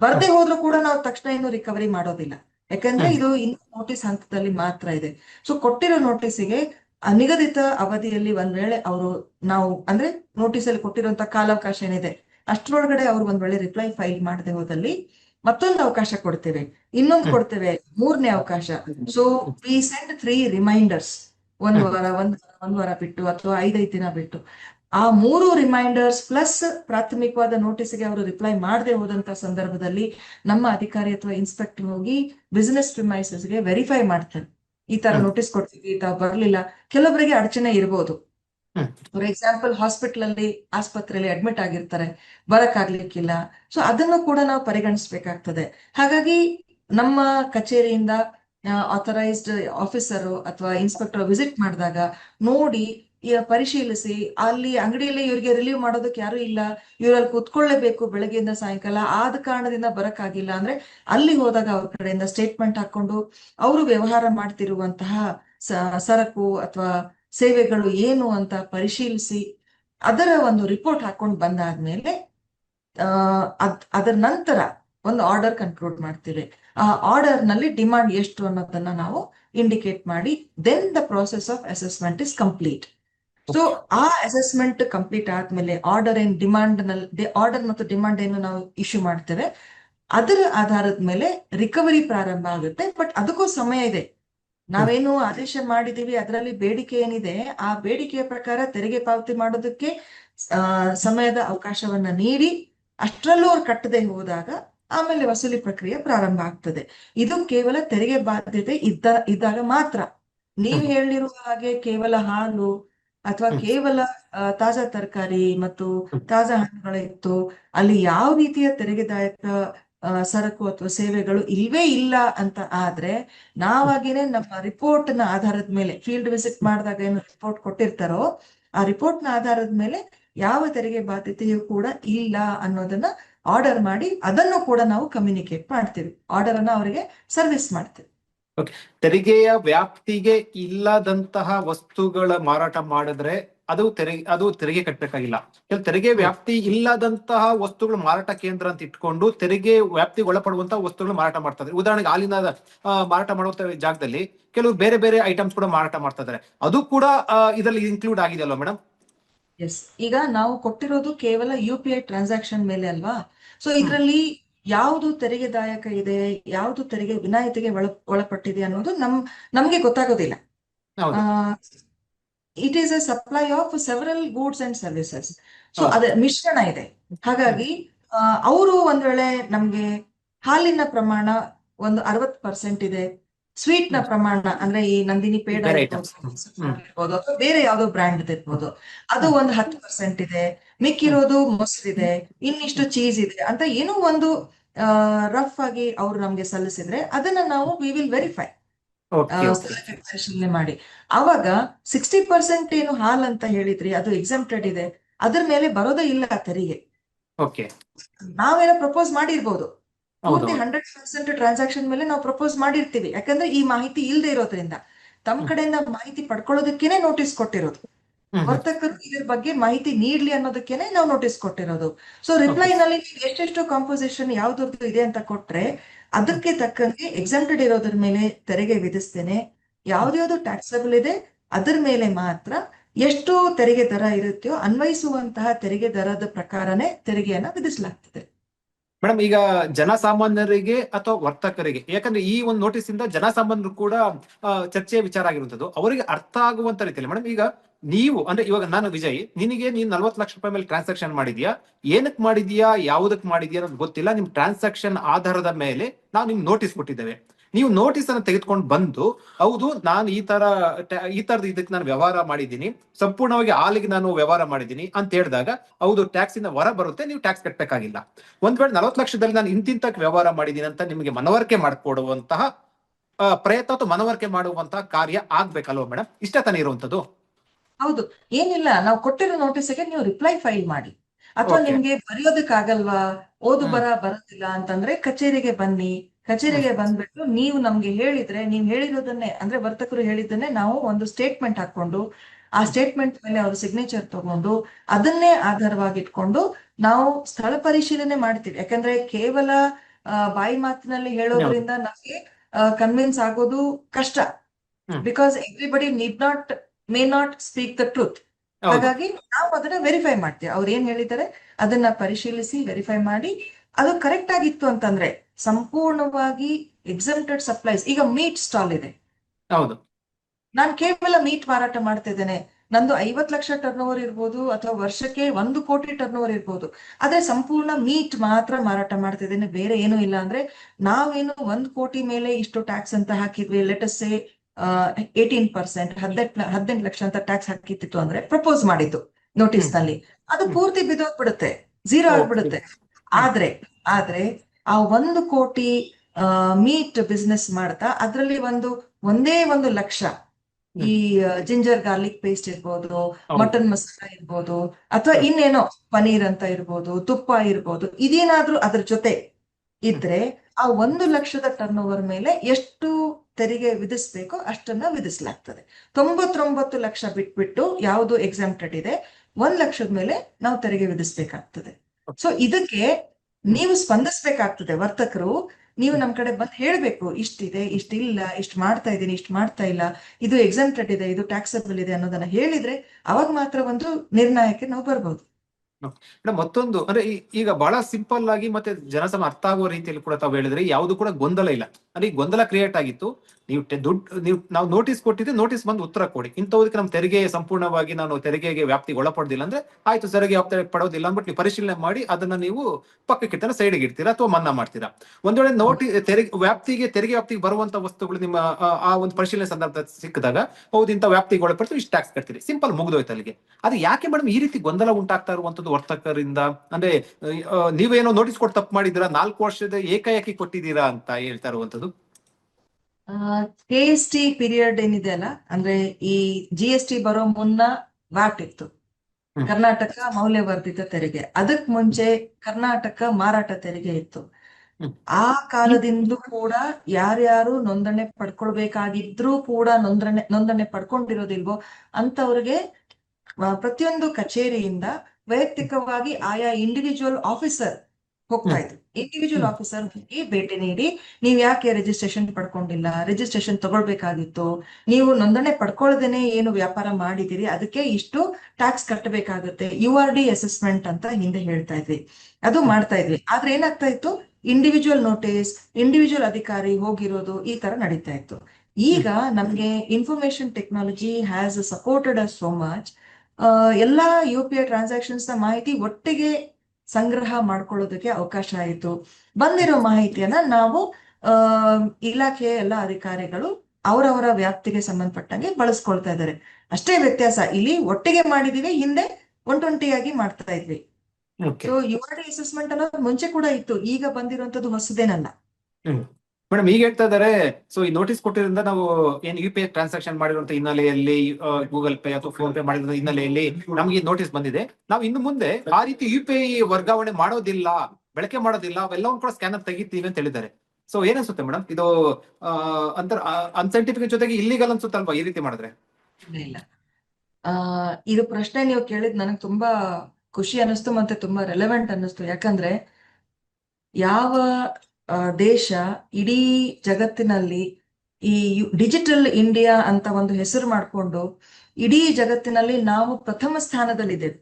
ಬರ್ದೇ ಹೋದ್ರು ಕೂಡ ನಾವು ತಕ್ಷಣ ಏನು ರಿಕವರಿ ಮಾಡೋದಿಲ್ಲ. ಯಾಕಂದ್ರೆ ಇದು ಇನ್ನು ನೋಟಿಸ್ ಹಂತದಲ್ಲಿ ಮಾತ್ರ ಇದೆ. ಸೊ ಕೊಟ್ಟಿರೋ ನೋಟಿಸಿಗೆ ನಿಗದಿತ ಅವಧಿಯಲ್ಲಿ ಒಂದ್ ವೇಳೆ ಅವರು ನಾವು ಅಂದ್ರೆ ನೋಟಿಸ್ ಅಲ್ಲಿ ಕೊಟ್ಟಿರುವಂತ ಕಾಲಾವಕಾಶ ಏನಿದೆ ಅಷ್ಟರೊಳಗಡೆ ಅವ್ರು ಒಂದ್ ವೇಳೆ ರಿಪ್ಲೈ ಫೈಲ್ ಮಾಡದೆ ಹೋದಲ್ಲಿ ಮತ್ತೊಂದು ಅವಕಾಶ ಕೊಡ್ತೇವೆ. ಇನ್ನೊಂದು ಕೊಡ್ತೇವೆ ಮೂರನೇ ಅವಕಾಶ. So we send three reminders ಒಂದ್ ವಾರ ಒಂದ್ ಒಂದ್ ವಾರ ಬಿಟ್ಟು ಅಥವಾ ಐದೈದು ದಿನ ಬಿಟ್ಟು. ಆ ಮೂರು ರಿಮೈಂಡರ್ಸ್ ಪ್ಲಸ್ ಪ್ರಾಥಮಿಕವಾದ ನೋಟಿಸ್ಗೆ ಅವರು ರಿಪ್ಲೈ ಮಾಡದೆ ಹೋದಂತ ಸಂದರ್ಭದಲ್ಲಿ ನಮ್ಮ ಅಧಿಕಾರಿ ಅಥವಾ ಇನ್ಸ್ಪೆಕ್ಟರ್ ಹೋಗಿ ಬಿಸಿನೆಸ್ಗೆ ವೆರಿಫೈ ಮಾಡ್ತಾರೆ. ಈ ತರ ನೋಟಿಸ್ ಕೊಡ್ತೀವಿ ಈ ತರ ಬರ್ಲಿಲ್ಲ. ಕೆಲವೊಬ್ಬರಿಗೆ ಅಡಚಣೆ ಇರ್ಬೋದು. ಹ್ಮ್. ಫಾರ್ ಎಕ್ಸಾಂಪಲ್ ಹಾಸ್ಪಿಟಲ್ ಅಲ್ಲಿ, ಆಸ್ಪತ್ರೆಯಲ್ಲಿ ಅಡ್ಮಿಟ್ ಆಗಿರ್ತಾರೆ, ಬರಕ್ಕಾಗ್ಲಿಕ್ಕಿಲ್ಲ. ಸೊ ಅದನ್ನು ಕೂಡ ನಾವು ಪರಿಗಣಿಸ್ಬೇಕಾಗ್ತದೆ. ಹಾಗಾಗಿ ನಮ್ಮ ಕಚೇರಿಯಿಂದ ಆಥರೈಸ್ಡ್ ಆಫೀಸರ್ ಅಥವಾ ಇನ್ಸ್ಪೆಕ್ಟರ್ ವಿಸಿಟ್ ಮಾಡಿದಾಗ ನೋಡಿ ಪರಿಶೀಲಿಸಿ, ಅಲ್ಲಿ ಅಂಗಡಿಯಲ್ಲಿ ಇವರಿಗೆ ರಿಲೀವ್ ಮಾಡೋದಕ್ಕೆ ಯಾರು ಇಲ್ಲ. ಇವರಲ್ಲಿ ಕುತ್ಕೊಳ್ಳೇಬೇಕು ಬೆಳಗ್ಗೆಯಿಂದ ಸಾಯಂಕಾಲ. ಆದ ಕಾರಣದಿಂದ ಬರಕ್ಕಾಗಿಲ್ಲ ಅಂದ್ರೆ ಅಲ್ಲಿ ಹೋದಾಗ ಅವ್ರ ಕಡೆಯಿಂದ ಸ್ಟೇಟ್ಮೆಂಟ್ ಹಾಕೊಂಡು ಅವರು ವ್ಯವಹಾರ ಮಾಡ್ತಿರುವಂತಹ ಸರಕು ಅಥವಾ ಸೇವೆಗಳು ಏನು ಅಂತ ಪರಿಶೀಲಿಸಿ ಅದರ ಒಂದು ರಿಪೋರ್ಟ್ ಹಾಕೊಂಡು ಬಂದಾದ್ಮೇಲೆ ಆ ಅದ್ ಅದರ ನಂತರ ಒಂದು ಆರ್ಡರ್ ಕನ್ಕ್ಲೂಡ್ ಮಾಡ್ತೀವಿ. ಆ ಆರ್ಡರ್ನಲ್ಲಿ ಡಿಮಾಂಡ್ ಎಷ್ಟು ಅನ್ನೋದನ್ನ ನಾವು ಇಂಡಿಕೇಟ್ ಮಾಡಿ then the process of assessment is complete so ಆ ಅಸೆಸ್ಮೆಂಟ್ ಕಂಪ್ಲೀಟ್ ಆದ್ಮೇಲೆ ಆರ್ಡರ್ ಏನ್ ಡಿಮಾಂಡ್ನಲ್ಲಿ ಆರ್ಡರ್ ಮತ್ತು ಡಿಮಾಂಡ್ ಏನು ನಾವು ಇಶ್ಯೂ ಮಾಡ್ತೇವೆ ಅದರ ಆಧಾರದ ಮೇಲೆ ರಿಕವರಿ ಪ್ರಾರಂಭ ಆಗುತ್ತೆ ಬಟ್ ಅದಕ್ಕೂ ಸಮಯ ಇದೆ. ನಾವೇನು ಆದೇಶ ಮಾಡಿದೀವಿ ಅದರಲ್ಲಿ ಬೇಡಿಕೆ ಏನಿದೆ ಆ ಬೇಡಿಕೆಯ ಪ್ರಕಾರ ತೆರಿಗೆ ಪಾವತಿ ಮಾಡೋದಕ್ಕೆ ಸಮಯದ ಅವಕಾಶವನ್ನ ನೀಡಿ ಅಷ್ಟರಲ್ಲೂ ಅವ್ರು ಕಟ್ಟದೆ ಹೋದಾಗ ಆಮೇಲೆ ವಸೂಲಿ ಪ್ರಕ್ರಿಯೆ ಪ್ರಾರಂಭ ಆಗ್ತದೆ. ಇದು ಕೇವಲ ತೆರಿಗೆ ಬಾಧ್ಯತೆ ಇದ್ದ ಇದ್ದಾಗ ಮಾತ್ರ. ನೀವು ಹೇಳಿರುವ ಹಾಗೆ ಕೇವಲ ಹಾಲು ಅಥವಾ ಕೇವಲ ತಾಜಾ ತರಕಾರಿ ಮತ್ತು ತಾಜಾ ಹಣ್ಣುಗಳು ಇತ್ತು ಅಲ್ಲಿ ಯಾವ ರೀತಿಯ ತೆರಿಗೆದಾಯಕ ಸರಕು ಅಥವಾ ಸೇವೆಗಳು ಇಲ್ವೇ ಇಲ್ಲ ಅಂತ ಆದ್ರೆ ನಾವಾಗೇನೆ ನಮ್ಮ ರಿಪೋರ್ಟ್ನ ಆಧಾರದ ಮೇಲೆ ಫೀಲ್ಡ್ ವಿಸಿಟ್ ಮಾಡಿದಾಗ ಏನು ರಿಪೋರ್ಟ್ ಕೊಟ್ಟಿರ್ತಾರೋ ಆ ರಿಪೋರ್ಟ್ನ ಆಧಾರದ ಮೇಲೆ ಯಾವ ತೆರಿಗೆ ಬಾಧ್ಯತೆಯೂ ಕೂಡ ಇಲ್ಲ ಅನ್ನೋದನ್ನ ಆರ್ಡರ್ ಮಾಡಿ ಅದನ್ನು ಕೂಡ ನಾವು ಕಮ್ಯುನಿಕೇಟ್ ಮಾಡ್ತೀವಿ. ಆರ್ಡರ್ ಅನ್ನ ಅವರಿಗೆ ಸರ್ವಿಸ್ ಮಾಡ್ತೀವಿ. ತೆರಿಗೆಯ ವ್ಯಾಪ್ತಿಗೆ ಇಲ್ಲದಂತಹ ವಸ್ತುಗಳ ಮಾರಾಟ ಮಾಡಿದ್ರೆ ಅದು ತೆರಿಗೆ ಅದು ತೆರಿಗೆ ಕಟ್ಟಬೇಕಾಗಿಲ್ಲ ಕೆಲವು ತೆರಿಗೆ ವ್ಯಾಪ್ತಿ ಇಲ್ಲದಂತಹ ವಸ್ತುಗಳು ಮಾರಾಟ ಕೇಂದ್ರ ಅಂತ ಇಟ್ಕೊಂಡು ತೆರಿಗೆ ವ್ಯಾಪ್ತಿಗೆ ಒಳಪಡುವಂತಹ ವಸ್ತುಗಳು ಮಾರಾಟ ಮಾಡ್ತಾ ಇದ್ದಾರೆ ಉದಾಹರಣೆಗೆ ಹಾಲಿನ ಮಾರಾಟ ಮಾಡುವಂತ ಜಾಗದಲ್ಲಿ ಕೆಲವು ಬೇರೆ ಬೇರೆ ಐಟಮ್ಸ್ ಕೂಡ ಮಾರಾಟ ಮಾಡ್ತಾ ಇದ್ದಾರೆ. ಅದು ಕೂಡ ಇದರಲ್ಲಿ ಇನ್ಕ್ಲೂಡ್ ಆಗಿದೆ ಅಲ್ವಾ ಮೇಡಮ್ ಎಸ್ ಈಗ ನಾವು ಕೊಟ್ಟಿರೋದು ಕೇವಲ ಯು ಪಿ ಐ ಟ್ರಾನ್ಸಾಕ್ಷನ್ ಮೇಲೆ ಅಲ್ವಾ? ಸೊ ಇದರಲ್ಲಿ ಯಾವುದು ತೆರಿಗೆದಾಯಕ ಇದೆ ಯಾವುದು ತೆರಿಗೆ ವಿನಾಯಿತಿಗೆ ಒಳ ಒಳಪಟ್ಟಿದೆ ಅನ್ನೋದು ನಮ್ ನಮ್ಗೆ ಗೊತ್ತಾಗೋದಿಲ್ಲ. ಹೌದು. It is a supply of several goods and services so ಅದ ಮಿಶ್ರಣ ಇದೆ. ಹಾಗಾಗಿ ಅವರು ಒಂದ್ ವೇಳೆ ನಮ್ಗೆ ಹಾಲಿನ ಪ್ರಮಾಣ ಒಂದು ಅರವತ್ ಪರ್ಸೆಂಟ್ ಇದೆ ಸ್ವೀಟ್ನ ಪ್ರಮಾಣ ಅಂದ್ರೆ ಈ ನಂದಿನಿ ಪೇಡ ಇರ್ಬೋದು, ಅಥವಾ ಬೇರೆ ಯಾವ್ದೋ ಬ್ರ್ಯಾಂಡ್ ಇರ್ಬೋದು ಅದು ಒಂದು ಹತ್ತು ಪರ್ಸೆಂಟ್ ಇದೆ ಮಿಕ್ಕಿರೋದು ಮೊಸರಿದೆ ಇನ್ನಿಷ್ಟು ಚೀಸ್ ಇದೆ ಅಂತ ಏನೋ ಒಂದು ರಫ್ ಆಗಿ ಅವ್ರು ನಮ್ಗೆ ಸಲ್ಲಿಸಿದ್ರೆ ಅದನ್ನ ನಾವು ವಿ ವಿಲ್ ವೆರಿಫೈ ಮಾಡಿ. ಅವಾಗ ಸಿಕ್ಸ್ಟಿ ಪರ್ಸೆಂಟ್ ಏನು ಹಾಲ್ ಅಂತ ಹೇಳಿದ್ರಿ ಅದು ಎಕ್ಸೆಂಪ್ಟೆಡ್ ಇದೆ. ಅದ್ರ ಮೇಲೆ ಬರೋದೇ ಇಲ್ಲ ತೆರಿಗೆ. ಓಕೆ ನಾವೇನೋ ಪ್ರಪೋಸ್ ಮಾಡಿರ್ಬೋದು. ಪೂರ್ತಿ ಹಂಡ್ರೆಡ್ ಪರ್ಸೆಂಟ್ ಟ್ರಾನ್ಸಾಕ್ಷನ್ ಮೇಲೆ ನಾವು ಪ್ರಪೋಸ್ ಮಾಡಿರ್ತೀವಿ. ಯಾಕಂದ್ರೆ ಈ ಮಾಹಿತಿ ಇಲ್ಲದೆ ಇರೋದ್ರಿಂದ ತಮ್ಮ. ಕಡೆಯಿಂದ ಮಾಹಿತಿ ಪಡ್ಕೊಳ್ಳೋದಕ್ಕೇನೆ ನೋಟಿಸ್ ಕೊಟ್ಟಿರೋದು. ವರ್ತಕರು ಇದ್ರ ಬಗ್ಗೆ ಮಾಹಿತಿ ನೀಡ್ಲಿ ಅನ್ನೋದಕ್ಕೇನೆ ನಾವು ನೋಟಿಸ್ ಕೊಟ್ಟಿರೋದು. ಸೊ ರಿಪ್ಲೈನಲ್ಲಿ ನೀವು ಎಷ್ಟೆಷ್ಟು ಕಾಂಪೋಸಿಷನ್ ಯಾವ್ದು ಇದೆ ಅಂತ ಕೊಟ್ರೆ ಅದಕ್ಕೆ ತಕ್ಕಂಗೆ ಎಕ್ಸೆಂಪ್ಟೆಡ್ ಇರೋದ್ರ ಮೇಲೆ ತೆರಿಗೆ ವಿಧಿಸ್ತೇನೆ. ಯಾವ್ದ್ಯಾವ್ದು ಟ್ಯಾಕ್ಸಬಲ್ ಇದೆ, ಅದರ ಮೇಲೆ ಮಾತ್ರ ಎಷ್ಟು ತೆರಿಗೆ ದರ ಇರುತ್ತೆಯೋ ಅನ್ವಯಿಸುವಂತಹ ತೆರಿಗೆ ದರದ ಪ್ರಕಾರನೇ ತೆರಿಗೆಯನ್ನ ವಿಧಿಸಲಾಗ್ತದೆ. ಮೇಡಮ್, ಈಗ ಜನಸಾಮಾನ್ಯರಿಗೆ ಅಥವಾ ವರ್ತಕರಿಗೆ, ಯಾಕಂದ್ರೆ ಈ ಒಂದು ನೋಟಿಸ್ ಇಂದ ಜನಸಾಮಾನ್ಯರು ಕೂಡ ಚರ್ಚೆ ಚರ್ಚೆಯ ವಿಚಾರ ಆಗಿರುವಂತದ್ದು, ಅವರಿಗೆ ಅರ್ಥ ಆಗುವಂತ ರೀತಿಯಲ್ಲಿ, ಮೇಡಮ್, ಈಗ ನೀವು, ಅಂದ್ರೆ ಇವಾಗ ನಾನು ವಿಜಯ್, ನಿನಗೆ ನೀನ್ ನಲ್ವತ್ತು ಲಕ್ಷ ರೂಪಾಯಿ ಮೇಲೆ ಟ್ರಾನ್ಸಾಕ್ಷನ್ ಮಾಡಿದ್ಯಾ? ಏನಕ್ ಮಾಡಿದ್ಯಾ? ಯಾವುದಕ್ಕೆ ಮಾಡಿದ್ಯಾ ಅನ್ನೋದು ಗೊತ್ತಿಲ್ಲ. ನಿಮ್ ಟ್ರಾನ್ಸಾಕ್ಷನ್ ಆಧಾರದ ಮೇಲೆ ನಾವು ನಿಮ್ಗೆ ನೋಟಿಸ್ ಕೊಟ್ಟಿದ್ದೇವೆ. ನೀವು ನೋಟಿಸ್ ಅನ್ನು ತೆಗೆದುಕೊಂಡು ಬಂದು ಹೌದು ನಾನು ಈ ತರ ಈ ತರದ ಇದಕ್ಕೆ ನಾನು ವ್ಯವಹಾರ ಮಾಡಿದ್ದೀನಿ ಸಂಪೂರ್ಣವಾಗಿ ಹಾಲಿಗೆ ನಾನು ವ್ಯವಹಾರ ಮಾಡಿದ್ದೀನಿ ಅಂತ ಹೇಳಿದಾಗ ಹೌದು ಟ್ಯಾಕ್ಸ್ ಇಂದ ಹೊರ ಬರುತ್ತೆ ನೀವು ಟ್ಯಾಕ್ಸ್ ಕಟ್ಟಬೇಕಾಗಿಲ್ಲ ಒಂದ್ ವೇಳೆ ನಲವತ್ತು ಲಕ್ಷದಲ್ಲಿ ನಾನು ಇಂತಿಂತ ವ್ಯವಹಾರ ಮಾಡಿದ್ದೀನಿ ಅಂತ ನಿಮಗೆ ಮನವರಿಕೆ ಮಾಡಿಕೊಡುವಂತಹ ಪ್ರಯತ್ನ ಅಥವಾ ಮನವರಿಕೆ ಮಾಡುವಂತಹ ಕಾರ್ಯ ಆಗ್ಬೇಕಲ್ವಾ ಮೇಡಮ್ ಇಷ್ಟ ತಾನೇ ಇರುವಂತದ್ದು ಹೌದು. ಏನಿಲ್ಲ ನಾವು ಕೊಟ್ಟಿರೋ ನೋಟಿಸ್ಗೆ ನೀವು ರಿಪ್ಲೈ ಫೈಲ್ ಮಾಡಿ. ಅಥವಾ. ನಿಮ್ಗೆ ಬರೆಯೋದಕ್ಕಾಗಲ್ವಾ? ಓದು ಬರ ಬರೋದಿಲ್ಲ ಅಂತಂದ್ರೆ ಕಚೇರಿಗೆ ಬನ್ನಿ. ಕಚೇರಿಗೆ ಬಂದ್ಬಿಟ್ಟು ನೀವು ನಮ್ಗೆ ಹೇಳಿದ್ರೆ ನೀವು ಹೇಳಿರೋದನ್ನೇ ಅಂದ್ರೆ ವರ್ತಕರು ಹೇಳಿದ್ದನ್ನೇ ನಾವು ಒಂದು ಸ್ಟೇಟ್ಮೆಂಟ್ ಹಾಕೊಂಡು ಆ ಸ್ಟೇಟ್ಮೆಂಟ್ ಮೇಲೆ ಅವ್ರ ಸಿಗ್ನೇಚರ್ ತಗೊಂಡು ಅದನ್ನೇ ಆಧಾರವಾಗಿಟ್ಕೊಂಡು ನಾವು ಸ್ಥಳ ಪರಿಶೀಲನೆ ಮಾಡ್ತೀವಿ. ಯಾಕಂದ್ರೆ ಕೇವಲ ಬಾಯಿ ಮಾತಿನಲ್ಲಿ ಹೇಳೋದ್ರಿಂದ ನಮಗೆ ಕನ್ವಿನ್ಸ್ ಆಗೋದು ಕಷ್ಟ. Because everybody need not may not speak the truth ಹಾಗಾಗಿ ನಾವು ಅದನ್ನ ವೆರಿಫೈ ಮಾಡ್ತೀವಿ. ಅವ್ರು ಏನ್ ಹೇಳಿದ್ದಾರೆ ಅದನ್ನ ಪರಿಶೀಲಿಸಿ ವೆರಿಫೈ ಮಾಡಿ ಅದು ಕರೆಕ್ಟ್ ಆಗಿತ್ತು ಅಂತಂದ್ರೆ ಸಂಪೂರ್ಣವಾಗಿ ಎಕ್ಸಮ್ಟೆಡ್ ಸಪ್ಲೈಸ್ ಈಗ ಮೀಟ್ ಸ್ಟಾಲ್ ಇದೆ. ಹೌದು. ನಾನು ಕೇವಲ ಮೀಟ್ ಮಾರಾಟ ಮಾಡ್ತಾ ಇದ್ದೇನೆ. ನಂದು ಐವತ್ ಲಕ್ಷ ಟರ್ನ್ ಓವರ್ ಇರ್ಬೋದು ಅಥವಾ ವರ್ಷಕ್ಕೆ ಒಂದು ಕೋಟಿ ಟರ್ನ್ ಓವರ್ ಇರ್ಬೋದು. ಆದ್ರೆ ಸಂಪೂರ್ಣ ಮೀಟ್ ಮಾತ್ರ ಮಾರಾಟ ಮಾಡ್ತಾ ಇದ್ದೇನೆ ಬೇರೆ ಏನು ಇಲ್ಲ ಅಂದ್ರೆ ನಾವೇನು ಒಂದ್ ಕೋಟಿ ಮೇಲೆ ಇಷ್ಟು ಟ್ಯಾಕ್ಸ್ ಅಂತ ಹಾಕಿದ್ವಿ. ಲೆಟಸ್ ಏಟೀನ್ ಪರ್ಸೆಂಟ್ ಹದಿನೆಂಟು ಹದಿನೆಂಟು ಲಕ್ಷ ಅಂತ ಟ್ಯಾಕ್ಸ್ ಹಾಕಿತ್ತು ಅಂದ್ರೆ ಪ್ರಪೋಸ್ ಮಾಡಿದ್ದು ನೋಟಿಸ್ನಲ್ಲಿ. ಅದು ಪೂರ್ತಿ ಬಿದ್ದೋಗ್ಬಿಡುತ್ತೆ ಝೀರೋ. ಆಗ್ಬಿಡುತ್ತೆ. ಆದ್ರೆ ಆದ್ರೆ ಆ ಒಂದು ಕೋಟಿ ಮೀಟ್ ಬಿಸ್ನೆಸ್ ಮಾಡ್ತಾ ಅದ್ರಲ್ಲಿ ಒಂದು ಒಂದೇ ಒಂದು ಲಕ್ಷ. ಈ ಜಿಂಜರ್ ಗಾರ್ಲಿಕ್ ಪೇಸ್ಟ್ ಇರ್ಬೋದು ಮಟನ್ ಮಸಾಲ ಇರ್ಬೋದು ಅಥವಾ ಇನ್ನೇನೋ ಪನೀರ್ ಅಂತ ಇರ್ಬೋದು ತುಪ್ಪ ಇರ್ಬೋದು ಇದೇನಾದ್ರೂ ಅದ್ರ ಜೊತೆ ಇದ್ರೆ ಆ ಒಂದು ಲಕ್ಷದ ಟರ್ನ್ ಓವರ್ ಮೇಲೆ ಎಷ್ಟು ತೆರಿಗೆ ವಿಧಿಸ್ಬೇಕೋ ಅಷ್ಟನ್ನ ವಿಧಿಸಲಾಗ್ತದೆ. ತೊಂಬತ್ತೊಂಬತ್ತು ಲಕ್ಷ ಬಿಟ್ಬಿಟ್ಟು ಯಾವುದು ಎಕ್ಸಾಮ್ಟೆಡ್ ಇದೆ ಒಂದ್ ಲಕ್ಷದ ಮೇಲೆ ನಾವು ತೆರಿಗೆ ವಿಧಿಸ್ಬೇಕಾಗ್ತದೆ. ಸೊ ಇದಕ್ಕೆ ನೀವು ಸ್ಪಂದಿಸ್ಬೇಕಾಗ್ತದೆ ವರ್ತಕರು. ನೀವು ನಮ್ ಕಡೆ ಬಂದು ಹೇಳ್ಬೇಕು, ಇಷ್ಟಿದೆ, ಇಷ್ಟಿಲ್ಲ, ಇಷ್ಟ ಮಾಡ್ತಾ ಇದ್ದೀನಿ, ಇಷ್ಟ ಮಾಡ್ತಾ ಇಲ್ಲ, ಇದು ಎಕ್ಸಾಮ್ಟೆಡ್ ಇದೆ, ಇದು ಟ್ಯಾಕ್ಸಬಲ್ ಇದೆ ಅನ್ನೋದನ್ನ ಹೇಳಿದ್ರೆ ಅವಾಗ ಮಾತ್ರ ಒಂದು ನಿರ್ಣಯಕ್ಕೆ ನಾವು ಬರ್ಬೋದು. ಮತ್ತೊಂದು, ಅಂದ್ರೆ ಈಗ ಬಹಳ ಸಿಂಪಲ್ ಆಗಿ ಮತ್ತೆ ಜನಸಮ ಅರ್ಥ ಆಗುವ ರೀತಿಯಲ್ಲಿ ಕೂಡ ತಾವು ಹೇಳಿದ್ರೆ ಯಾವುದು ಕೂಡ ಗೊಂದಲ ಇಲ್ಲ. ಅಂದ್ರೆ ಗೊಂದಲ ಕ್ರಿಯೇಟ್ ಆಗಿತ್ತು. ನೀವು ದುಡ್ಡು ನೀವು ನಾವು ನೋಟಿಸ್ ಕೊಟ್ಟಿದ್ರೆ ನೋಟಿಸ್ ಬಂದು ಉತ್ತರ ಕೊಡಿ. ಇಂಥದಕ್ಕೆ ನಮ್ಮ ತೆರಿಗೆ ಸಂಪೂರ್ಣವಾಗಿ ನಾನು ತೆರಿಗೆಗೆ ವ್ಯಾಪ್ತಿಗೆ ಒಳಪಡೋದಿಲ್ಲ ಅಂದ್ರೆ ಆಯ್ತು ತೆರಿಗೆ ವ್ಯಾಪ್ತಿ ಪಡೋದಿಲ್ಲ ಅಂದ್ಬಿಟ್ಟು ನೀವು ಪರಿಶೀಲನೆ ಮಾಡಿ ಅದನ್ನ ನೀವು ಪಕ್ಕಕ್ಕೆ ಇಡ್ತೀರಾ ಸೈಡ್ಗೆ ಇಡ್ತೀರಾ ಅಥವಾ ಮನ್ನಾ ಮಾಡ್ತೀರಾ? ಒಂದ್ ವೇಳೆ ನೋಟಿ ತೆರಿಗೆ ವ್ಯಾಪ್ತಿಗೆ ತೆರಿಗೆ ವ್ಯಾಪ್ತಿಗೆ ಬರುವಂತ ವಸ್ತುಗಳು ನಿಮ್ಮ, ಆ ಒಂದು ಪರಿಶೀಲನೆ ಸಂದರ್ಭ ಸಿಕ್ಕಿದಾಗ ಹೌದು ಇಂಥ ವ್ಯಾಪ್ತಿಗೆ ಒಳಪಡ್ತೀವಿ, ಇಷ್ಟು ಟ್ಯಾಕ್ಸ್ ಕಟ್ತೀರಿ. ಸಿಂಪಲ್ ಮುಗಿದೋಯ್ತು ಅಲ್ಲಿಗೆ. ಅದು ಯಾಕೆ ಮೇಡಮ್ ಈ ರೀತಿ ಗೊಂದಲ ಉಂಟಾಗ್ತಾ ಇರುವಂತದ್ದು ವರ್ತಕರಿಂದ? ಅಂದ್ರೆ ನೀವೇನೋ ನೋಟಿಸ್ ಕೊಟ್ಟು ತಪ್ಪು ಮಾಡಿದೀರಾ ನಾಲ್ಕು ವರ್ಷದ ಏಕಾಏಕಿ ಕೊಟ್ಟಿದ್ದೀರಾ ಅಂತ ಹೇಳ್ತಾ ಇರುವಂತದ್ದು ಕೆ ಎಸ್ ಟಿ ಪೀರಿಯಡ್ ಏನಿದೆ ಅಲ್ಲ ಅಂದ್ರೆ ಈ ಜಿ ಎಸ್ ಟಿ ಬರೋ ಮುನ್ನ ವ್ಯಾಟ್ ಇತ್ತು. ಕರ್ನಾಟಕ ಮೌಲ್ಯವರ್ಧಿತ ತೆರಿಗೆ. ಅದಕ್ ಮುಂಚೆ ಕರ್ನಾಟಕ ಮಾರಾಟ ತೆರಿಗೆ ಇತ್ತು. ಆ ಕಾಲದಿಂದ ಕೂಡ ಯಾರ್ಯಾರು ನೋಂದಣಿ ಪಡ್ಕೊಳ್ಬೇಕಾಗಿದ್ರು ಕೂಡ ನೋಂದಣಿ ನೋಂದಣಿ ಪಡ್ಕೊಂಡಿರೋದಿಲ್ವೋ ಅಂತವ್ರಿಗೆ ಪ್ರತಿಯೊಂದು ಕಚೇರಿಯಿಂದ ವೈಯಕ್ತಿಕವಾಗಿ ಆಯಾ ಇಂಡಿವಿಜುವಲ್ ಆಫೀಸರ್ ಹೋಗ್ತಾ ಇದ್ರು. ಇಂಡಿವಿಜುವಲ್ ಆಫೀಸರ್ ಹೋಗಿ ಭೇಟಿ ನೀಡಿ ನೀವ್ ಯಾಕೆ ರಿಜಿಸ್ಟ್ರೇಷನ್ ಪಡ್ಕೊಂಡಿಲ್ಲ? ರಿಜಿಸ್ಟ್ರೇಷನ್ ತಗೊಳ್ಬೇಕಾಗಿತ್ತು. ನೀವು ನೋಂದಣಿ ಪಡ್ಕೊಳ್ಳದೇನೆ ಏನು ವ್ಯಾಪಾರ ಮಾಡಿದಿರಿ ಅದಕ್ಕೆ ಇಷ್ಟು ಟ್ಯಾಕ್ಸ್ ಕಟ್ಟಬೇಕಾಗುತ್ತೆ ಯು ಆರ್ ಡಿ ಅಸೆಸ್ಮೆಂಟ್ ಅಂತ ಹಿಂದೆ ಹೇಳ್ತಾ ಇದ್ವಿ. ಅದು ಮಾಡ್ತಾ ಇದ್ವಿ. ಆದ್ರೆ ಏನಾಗ್ತಾ ಇತ್ತು? ಇಂಡಿವಿಜುವಲ್ ನೋಟಿಸ್ ಇಂಡಿವಿಜುವಲ್ ಅಧಿಕಾರಿ ಹೋಗಿರೋದು ಈ ತರ ನಡೀತಾ ಇತ್ತು. ಈಗ ನಮ್ಗೆ information technology has supported us so much ಎಲ್ಲಾ ಯು ಪಿ ಐ ಟ್ರಾನ್ಸಾಕ್ಷನ್ಸ್ನ ಮಾಹಿತಿ ಒಟ್ಟಿಗೆ ಸಂಗ್ರಹ ಮಾಡ್ಕೊಳ್ಳೋದಕ್ಕೆ ಅವಕಾಶ ಆಯಿತು. ಬಂದಿರೋ ಮಾಹಿತಿಯನ್ನ ನಾವು ಆ ಇಲಾಖೆಯ ಎಲ್ಲ ಅಧಿಕಾರಿಗಳು ಅವರವರ ವ್ಯಾಪ್ತಿಗೆ ಸಂಬಂಧಪಟ್ಟಂಗೆ ಬಳಸ್ಕೊಳ್ತಾ ಇದ್ದಾರೆ. ಅಷ್ಟೇ ವ್ಯತ್ಯಾಸ ಇಲ್ಲಿ ಒಟ್ಟಿಗೆ ಮಾಡಿದೀವಿ ಹಿಂದೆ ಒಂಟೊಂಟಿಯಾಗಿ ಮಾಡ್ತಾ ಇದ್ವಿ. ಸೊ ಅಸೆಸ್ಮೆಂಟ್ ಅನ್ನೋದು ಮುಂಚೆ ಕೂಡ ಇತ್ತು. ಈಗ ಬಂದಿರುವಂತದ್ದು ಹೊಸದೇನಲ್ಲ. ಮೇಡಮ್ ಈಗ ಹೇಳ್ತಾ ಇದ್ದಾರೆ ಸೊ ಈ ನೋಟಿಸ್ ಕೊಟ್ಟಿರೋದ್ರಿಂದ ನಾವು ಏನ್ ಯು ಪಿ ಐ ಟ್ರಾನ್ಸಾಕ್ಷನ್ ಮಾಡಿರುವಂತ ಹಿನ್ನೆಲೆಯಲ್ಲಿ ಗೂಗಲ್ ಪೇ ಅಥವಾ ಫೋನ್ ಪೇ ಮಾಡಿರೋ ಹಿನ್ನೆಲೆಯಲ್ಲಿ ನಮ್ಗೆ ನೋಟಿಸ್ ಬಂದಿದೆ. ನಾವು ಇನ್ನು ಮುಂದೆ ಆ ರೀತಿ ಯು ಪಿ ಐ ವರ್ಗಾವಣೆ ಮಾಡೋದಿಲ್ಲ, ಬಳಕೆ ಮಾಡೋದಿಲ್ಲ, ಅವೆಲ್ಲವನ್ನು ಕೂಡ ಸ್ಕ್ಯಾನರ್ ತೆಗಿತೀವಿ ಅಂತ ಹೇಳಿದ್ದಾರೆ. ಸೊ ಏನಿಸುತ್ತೆ ಮೇಡಮ್ ಇದು ಅಂತರ ಅನ್ಸೈಂಟಿಫಿಕ್ ಜೊತೆಗೆ ಇಲ್ಲಿಗಲ್ ಅನ್ಸುತ್ತಲ್ವಾ ಈ ರೀತಿ ಮಾಡಿದ್ರೆ? ಇಲ್ಲ ಇದು ಪ್ರಶ್ನೆ ನೀವು ಕೇಳಿದ್ ನನಗೆ ತುಂಬಾ ಖುಷಿ ಅನ್ನಿಸ್ತು ಮತ್ತೆ ತುಂಬಾ ರೆಲೆವೆಂಟ್ ಅನ್ನಿಸ್ತು. ಯಾಕಂದ್ರೆ ಯಾವ ದೇಶ ಇಡೀ ಜಗತ್ತಿನಲ್ಲಿ ಈ ಡಿಜಿಟಲ್ ಇಂಡಿಯಾ ಅಂತ ಒಂದು ಹೆಸರು ಮಾಡಿಕೊಂಡು ಇಡೀ ಜಗತ್ತಿನಲ್ಲಿ ನಾವು ಪ್ರಥಮ ಸ್ಥಾನದಲ್ಲಿದ್ದೇವೆ.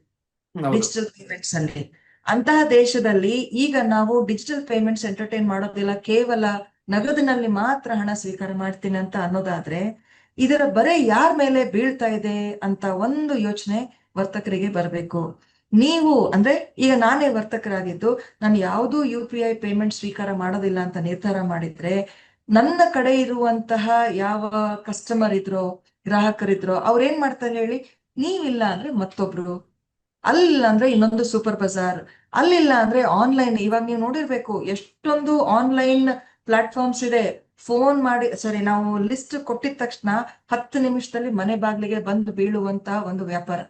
ಡಿಜಿಟಲ್ ಪೇಮೆಂಟ್ಸ್ ಅಲ್ಲಿ. ಅಂತಹ ದೇಶದಲ್ಲಿ ಈಗ ನಾವು ಡಿಜಿಟಲ್ ಪೇಮೆಂಟ್ಸ್ ಎಂಟರ್ಟೈನ್ ಮಾಡೋದಿಲ್ಲ. ಕೇವಲ ನಗದಿನಲ್ಲಿ ಮಾತ್ರ ಹಣ ಸ್ವೀಕಾರ ಮಾಡ್ತೀನಿ ಅಂತ ಅನ್ನೋದಾದ್ರೆ ಇದರ ಬರೆ ಯಾರ ಮೇಲೆ ಬೀಳ್ತಾ ಇದೆ ಅಂತ ಒಂದು ಯೋಚನೆ ವರ್ತಕರಿಗೆ ಬರಬೇಕು. ನೀವು, ಅಂದ್ರೆ ಈಗ ನಾನೇ ವರ್ತಕರಾಗಿದ್ದು, ನಾನು ಯಾವುದು ಯು ಪಿ ಐ ಪೇಮೆಂಟ್ ಸ್ವೀಕಾರ ಮಾಡೋದಿಲ್ಲ ಅಂತ ನಿರ್ಧಾರ ಮಾಡಿದ್ರೆ, ನನ್ನ ಕಡೆ ಇರುವಂತಹ ಯಾವ ಕಸ್ಟಮರ್ ಇದ್ರೋ, ಗ್ರಾಹಕರಿದ್ರೋ, ಅವ್ರೇನ್ ಮಾಡ್ತಾರೆ ಹೇಳಿ, ನೀವಿಲ್ಲ ಅಂದ್ರೆ ಮತ್ತೊಬ್ರು. ಅಲ್ಲಿಲ್ಲ ಅಂದ್ರೆ ಇನ್ನೊಂದು ಸೂಪರ್ ಬಜಾರ್ ಅಲ್ಲಿಲ್ಲ ಅಂದ್ರೆ ಆನ್ಲೈನ್ ಇವಾಗ ನೀವು ನೋಡಿರ್ಬೇಕು, ಎಷ್ಟೊಂದು ಆನ್ಲೈನ್ ಪ್ಲಾಟ್ಫಾರ್ಮ್ಸ್ ಇದೆ. ಫೋನ್ ಮಾಡಿ ಸರಿ ನಾವು ಲಿಸ್ಟ್ ಕೊಟ್ಟಿದ ತಕ್ಷಣ ಹತ್ತು ನಿಮಿಷದಲ್ಲಿ ಮನೆ ಬಾಗಿಲಿಗೆ ಬಂದು ಬೀಳುವಂತ ಒಂದು ವ್ಯಾಪಾರ.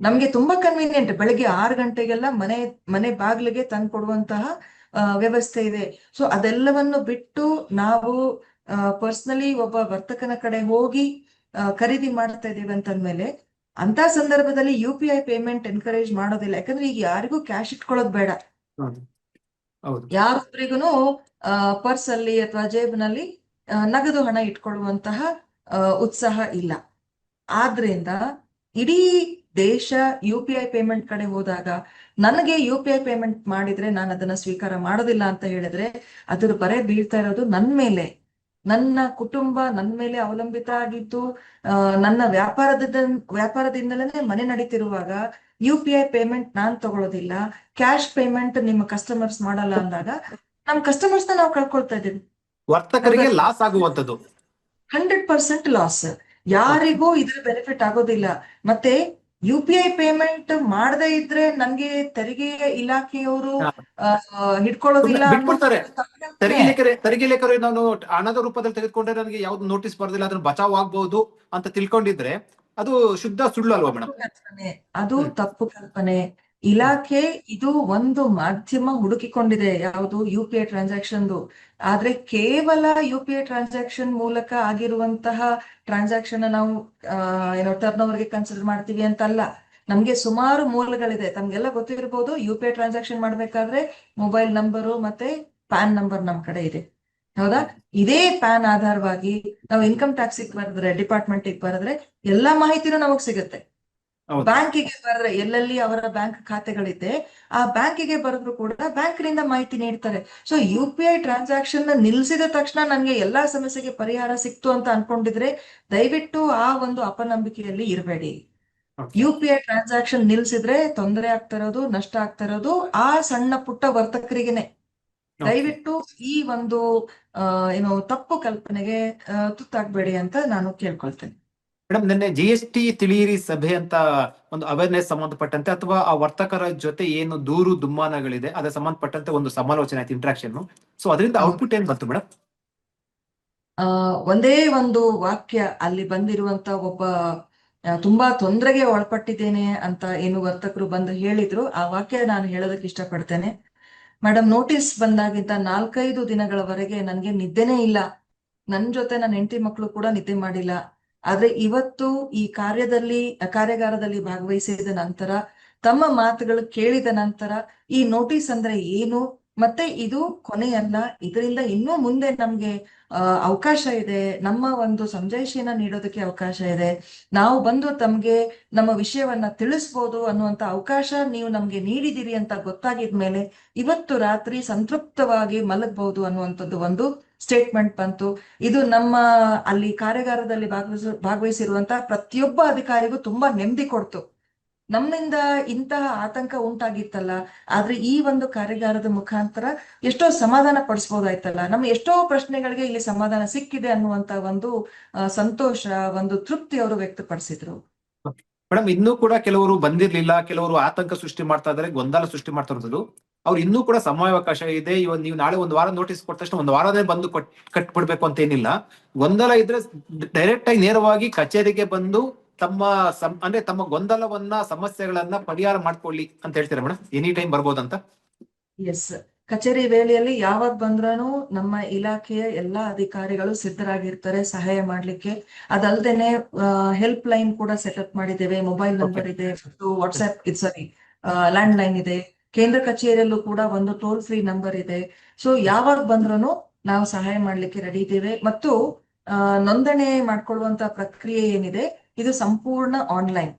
ನಮ್ಗೆ ತುಂಬಾ ಕನ್ವೀನಿಯಂಟ್ ಬೆಳಗ್ಗೆ ಆರು ಗಂಟೆಗೆಲ್ಲ ಮನೆ ಮನೆ ಬಾಗಿಲಿಗೆ ತಂದು ಕೊಡುವಂತಹ ವ್ಯವಸ್ಥೆ ಇದೆ. ಸೊ ಅದೆಲ್ಲವನ್ನು ಬಿಟ್ಟು ನಾವು ಪರ್ಸನಲಿ ಒಬ್ಬ ವರ್ತಕನ ಕಡೆ ಹೋಗಿ ಖರೀದಿ ಮಾಡ್ತಾ ಇದೀವಿ ಅಂತಂದ್ಮೇಲೆ ಅಂತ ಸಂದರ್ಭದಲ್ಲಿ U P I payment encourage ಮಾಡೋದಿಲ್ಲ. ಯಾಕಂದ್ರೆ ಈಗ ಯಾರಿಗೂ ಕ್ಯಾಶ್ ಇಟ್ಕೊಳ್ಳೋದು ಬೇಡ. ಯಾರೊಬ್ಬರಿಗೂ ಪರ್ಸ್ ಅಲ್ಲಿ ಅಥವಾ ಜೇಬ್ನಲ್ಲಿ ನಗದು ಹಣ ಇಟ್ಕೊಳ್ಳುವಂತಹ ಉತ್ಸಾಹ ಇಲ್ಲ. ಆದ್ರಿಂದ ಇಡೀ ದೇಶ ಯು ಪಿ ಐ ಪೇಮೆಂಟ್ ಕಡೆ ಹೋದಾಗ ನನಗೆ ಯು ಪಿ ಐ ಪೇಮೆಂಟ್ ಮಾಡಿದ್ರೆ ನಾನು ಅದನ್ನ ಸ್ವೀಕಾರ ಮಾಡೋದಿಲ್ಲ ಅಂತ ಹೇಳಿದ್ರೆ ಅದ್ರ ಬರೆ ಬೀಳ್ತಾ ಇರೋದು ನನ್ ಮೇಲೆ. ನನ್ನ ಕುಟುಂಬ ನನ್ ಮೇಲೆ ಅವಲಂಬಿತ ಆಗಿದ್ದು ನನ್ನ ವ್ಯಾಪಾರದ ವ್ಯಾಪಾರದಿಂದಲೇ ಮನೆ ನಡೀತಿರುವಾಗ ಯು ಪಿ ಐ ಪೇಮೆಂಟ್ ನಾನ್ ತಗೊಳ್ಳೋದಿಲ್ಲ ಕ್ಯಾಶ್ ಪೇಮೆಂಟ್ ನಿಮ್ಮ ಕಸ್ಟಮರ್ಸ್ ಮಾಡಲ್ಲ ಅಂದಾಗ ನಮ್ ಕಸ್ಟಮರ್ಸ್ ನಾವು ಕಳ್ಕೊಳ್ತಾ ಇದೀವಿ ವರ್ತಕರಿಗೆ ಲಾಸ್ ಆಗುವಂತದ್ದು ಹಂಡ್ರೆಡ್ ಪರ್ಸೆಂಟ್ ಲಾಸ್ ಯಾರಿಗೂ ಇದ್ರ ಬೆನಿಫಿಟ್ ಆಗೋದಿಲ್ಲ. ಮತ್ತೆ ಯು ಪಿ ಐ ಪೇಮೆಂಟ್ ಮಾಡದೇ ಇದ್ರೆ ನನ್ಗೆ ತೆರಿಗೆ ಇಲಾಖೆಯವರು ಹಿಡ್ಕೊಳ್ಳೋದಿಲ್ಲ. ತೆರಿಗೆ ಲೇಖರೆ ತೆರಿಗೆ ಲೇಖರು ನಾನು ಹಣದ ರೂಪದಲ್ಲಿ ತೆಗೆದುಕೊಂಡ್ರೆ ನನಗೆ ಯಾವ್ದು ನೋಟಿಸ್ ಬರೋದಿಲ್ಲ ಅದನ್ನ ಬಚಾವ್ ಆಗ್ಬಹುದು ಅಂತ ತಿಳ್ಕೊಂಡಿದ್ರೆ ಅದು ಶುದ್ಧ ಸುಳ್ಳು ಅಲ್ವಾ ಮೇಡಮ್ ಅದು ತಪ್ಪು ಕಲ್ಪನೆ. ಇಲಾಖೆ ಇದು ಒಂದು ಮಾಧ್ಯಮ ಹುಡುಕಿಕೊಂಡಿದೆ. ಯಾವುದು ಯು ಪಿ ಐ ಟ್ರಾನ್ಸಾಕ್ಷನ್ದು ಆದ್ರೆ ಕೇವಲ ಯು ಪಿ ಐ ಟ್ರಾನ್ಸಾಕ್ಷನ್ ಮೂಲಕ ಆಗಿರುವಂತಹ ಟ್ರಾನ್ಸಾಕ್ಷನ್ ನಾವು ಏನೋ ಟರ್ನ್ ಓವರ್ಗೆ ಕನ್ಸಿಡರ್ ಮಾಡ್ತೀವಿ ಅಂತಲ್ಲ. ನಮ್ಗೆ ಸುಮಾರು ಮೂಲಗಳಿದೆ. ತಮ್ಗೆಲ್ಲ ಗೊತ್ತಿರ್ಬೋದು ಯು ಪಿ ಐ ಟ್ರಾನ್ಸಾಕ್ಷನ್ ಮಾಡ್ಬೇಕಾದ್ರೆ ಮೊಬೈಲ್ ನಂಬರು ಮತ್ತೆ ಪ್ಯಾನ್ ನಂಬರ್ ನಮ್ ಕಡೆ ಇದೆ. ಹೌದಾ? ಇದೇ ಪ್ಯಾನ್ ಆಧಾರವಾಗಿ ನಾವು ಇನ್ಕಮ್ ಟ್ಯಾಕ್ಸ್ ಬರೆದ್ರೆ ಡಿಪಾರ್ಟ್ಮೆಂಟ್ ಬರೆದ್ರೆ ಎಲ್ಲಾ ಮಾಹಿತಿನೂ ನಮಗ್ ಸಿಗುತ್ತೆ. ಬ್ಯಾಂಕಿಗೆ ಬರೆದ್ರೆ ಎಲ್ಲೆಲ್ಲಿ ಅವರ ಬ್ಯಾಂಕ್ ಖಾತೆಗಳಿದೆ ಆ ಬ್ಯಾಂಕಿಗೆ ಬರೆದ್ರು ಕೂಡ ಬ್ಯಾಂಕಿನಿಂದ ಮಾಹಿತಿ ನೀಡ್ತಾರೆ. So U P I transaction ನಿಲ್ಸಿದ ತಕ್ಷಣ ನನಗೆ ಎಲ್ಲಾ ಸಮಸ್ಯೆಗೆ ಪರಿಹಾರ ಸಿಕ್ತು ಅಂತ ಅನ್ಕೊಂಡಿದ್ರೆ ದಯವಿಟ್ಟು ಆ ಒಂದು ಅಪನಂಬಿಕೆಯಲ್ಲಿ ಇರಬೇಡಿ. ಯು ಪಿ ಐ ಟ್ರಾನ್ಸಾಕ್ಷನ್ ನಿಲ್ಸಿದ್ರೆ ತೊಂದರೆ ಆಗ್ತಾ ಇರೋದು ನಷ್ಟ ಆಗ್ತಾ ಇರೋದು ಆ ಸಣ್ಣ ಪುಟ್ಟ ವರ್ತಕರಿಗೆನೆ. ದಯವಿಟ್ಟು ಈ ಒಂದು ಏನು ತಪ್ಪು ಕಲ್ಪನೆಗೆ ತುತ್ತಾಗ್ಬೇಡಿ ಅಂತ ನಾನು ಕೇಳ್ಕೊಳ್ತೇನೆ. ಮೇಡಮ್ ನಿನ್ನೆ ಜಿ ಎಸ್ ಟಿ ತಿಳಿಯಿರಿ ಸಭೆ ಅಂತ ಒಂದು ಅವೇರ್ನೆಸ್ ಸಂಬಂಧಪಟ್ಟಂತೆ ಅಥವಾ ಆ ವರ್ತಕರ ಜೊತೆ ಏನು ದೂರು ದುಮ್ಮಾನಗಳಿದೆ ಅದರ ಸಂಬಂಧಪಟ್ಟಂತೆ ಒಂದು ಸಮಾಲೋಚನೆ ಆಯ್ತು ಇಂಟ್ರಾಕ್ಷನ್ ಸೊ ಅದರಿಂದ ಔಟ್ಪುಟ್ ಏನ್ ಬಂತು ಮೇಡಮ್? ಆ ಒಂದೇ ಒಂದು ವಾಕ್ಯ ಅಲ್ಲಿ ಬಂದಿರುವಂತ ಒಬ್ಬ ತುಂಬಾ ತೊಂದರೆಗೆ ಒಳಪಟ್ಟಿದ್ದೇನೆ ಅಂತ ಏನು ವರ್ತಕರು ಬಂದು ಹೇಳಿದ್ರು. ಆ ವಾಕ್ಯ ನಾನು ಹೇಳೋದಕ್ಕೆ ಇಷ್ಟಪಡ್ತೇನೆ. ಮೇಡಮ್ ನೋಟಿಸ್ ಬಂದಾಗಿಂತ ನಾಲ್ಕೈದು ದಿನಗಳವರೆಗೆ ನನ್ಗೆ ನಿದ್ದೆನೇ ಇಲ್ಲ. ನನ್ ಜೊತೆ ನನ್ನ ಹೆಂಡತಿ ಮಕ್ಕಳು ಕೂಡ ನಿದ್ದೆ ಮಾಡಿಲ್ಲ. ಆದ್ರೆ ಇವತ್ತು ಈ ಕಾರ್ಯದಲ್ಲಿ, ಕಾರ್ಯಾಗಾರದಲ್ಲಿ ಭಾಗವಹಿಸಿದ ನಂತರ, ತಮ್ಮ ಮಾತುಗಳು ಕೇಳಿದ ನಂತರ, ಈ ನೋಟಿಸ್ ಅಂದ್ರೆ ಏನು? ಮತ್ತೆ ಇದು ಕೊನೆಯಲ್ಲ, ಇದರಿಂದ ಇನ್ನೂ ಮುಂದೆ ನಮ್ಗೆ ಅವಕಾಶ ಇದೆ. ನಮ್ಮ ಒಂದು ಸಂಜಾಯಿಷಿಯನ್ನ ನೀಡೋದಕ್ಕೆ ಅವಕಾಶ ಇದೆ. ನಾವು ಬಂದು ತಮ್ಗೆ ನಮ್ಮ ವಿಷಯವನ್ನ ತಿಳಿಸ್ಬೋದು ಅನ್ನುವಂತ ಅವಕಾಶ ನೀವು ನಮ್ಗೆ ನೀಡಿದಿರಿ ಅಂತ ಗೊತ್ತಾಗಿದ್ಮೇಲೆ, ಇವತ್ತು ರಾತ್ರಿ ಸಂತೃಪ್ತವಾಗಿ ಮಲಗಬಹುದು ಅನ್ನುವಂಥದ್ದು ಒಂದು ಸ್ಟೇಟ್ಮೆಂಟ್ ಬಂತು. ಇದು ನಮ್ಮ ಅಲ್ಲಿ ಕಾರ್ಯಾಗಾರದಲ್ಲಿ ಭಾಗವಹಿಸ ಭಾಗವಹಿಸಿರುವಂತಹ ಪ್ರತಿಯೊಬ್ಬ ಅಧಿಕಾರಿಗೂ ತುಂಬಾ ನೆಮ್ಮದಿ ಕೊಡ್ತು. ನಮ್ಮಿಂದ ಇಂತಹ ಆತಂಕ ಉಂಟಾಗಿತ್ತಲ್ಲ, ಆದ್ರೆ ಈ ಒಂದು ಕಾರ್ಯಾಗಾರದ ಮುಖಾಂತರ ಎಷ್ಟೋ ಸಮಾಧಾನ ಪಡಿಸ್ಬೋದಾಯ್ತಲ್ಲ. ನಮ್ಮ ಎಷ್ಟೋ ಪ್ರಶ್ನೆಗಳಿಗೆ ಇಲ್ಲಿ ಸಮಾಧಾನ ಸಿಕ್ಕಿದೆ ಅನ್ನುವಂತ ಒಂದು ಸಂತೋಷ, ಒಂದು ತೃಪ್ತಿ ಅವರು ವ್ಯಕ್ತಪಡಿಸಿದ್ರು. ಮೇಡಮ್ ಇನ್ನೂ ಕೂಡ ಕೆಲವರು ಬಂದಿರ್ಲಿಲ್ಲ, ಕೆಲವರು ಆತಂಕ ಸೃಷ್ಟಿ ಮಾಡ್ತಾ ಇದಾರೆ ಗೊಂದಲ ಸೃಷ್ಟಿ ಮಾಡ್ತಾ ಇರೋದು ಅವ್ರು ಇನ್ನೂ ಕೂಡ ಸಮಯಾವಕಾಶ ಇದೆ. ಇವಾಗ ನೀವು ನಾಳೆ ಒಂದು ವಾರ ನೋಟಿಸ್ ಕೊಟ್ಟ ತಕ್ಷಣ ಒಂದು ವಾರನೇ ಬಂದು ಕೊಟ್ ಕಟ್ಬಿಡ್ಬೇಕು ಅಂತ ಏನಿಲ್ಲ. ಗೊಂದಲ ಇದ್ರೆ ಡೈರೆಕ್ಟ್ ಆಗಿ ನೇರವಾಗಿ ಕಚೇರಿಗೆ ಬಂದು ತಮ್ಮ ಸಂ- ಅಂದ್ರೆ ತಮ್ಮ ಗೊಂದಲವನ್ನ ಸಮಸ್ಯೆಗಳನ್ನ ಪರಿಹಾರ ಮಾಡ್ಕೊಳ್ಳಿ ಅಂತ ಹೇಳ್ತೀರಾ ಮೇಡಮ್ ಎನಿ ಟೈಮ್ ಬರ್ಬೋದಂತ? ಎಸ್ ಕಚೇರಿ ವೇಳೆಯಲ್ಲಿ ಯಾವಾಗ ಬಂದ್ರೂ ನಮ್ಮ ಇಲಾಖೆಯ ಎಲ್ಲಾ ಅಧಿಕಾರಿಗಳು ಸಿದ್ಧರಾಗಿರ್ತಾರೆ ಸಹಾಯ ಮಾಡ್ಲಿಕ್ಕೆ. ಅದಲ್ದೇನೆ ಹೆಲ್ಪ್ ಲೈನ್ ಕೂಡ ಸೆಟಪ್ ಮಾಡಿದ್ದೇವೆ. ಮೊಬೈಲ್ ನಂಬರ್ ಇದೆ ವಾಟ್ಸ್ಆಪ್ ಸಾರಿ ಲ್ಯಾಂಡ್ ಲೈನ್ ಇದೆ. ಕೇಂದ್ರ ಕಚೇರಿಯಲ್ಲೂ ಕೂಡ ಒಂದು ಟೋಲ್ ಫ್ರೀ ನಂಬರ್ ಇದೆ. ಸೊ ಯಾವಾಗ ಬಂದ್ರೂ ನಾವು ಸಹಾಯ ಮಾಡ್ಲಿಕ್ಕೆ ರೆಡಿ ಇದ್ದೇವೆ. ಮತ್ತು ನೋಂದಣಿ ಮಾಡ್ಕೊಳ್ಳುವಂತ ಪ್ರಕ್ರಿಯೆ ಏನಿದೆ ಇದು ಸಂಪೂರ್ಣ ಆನ್ಲೈನ್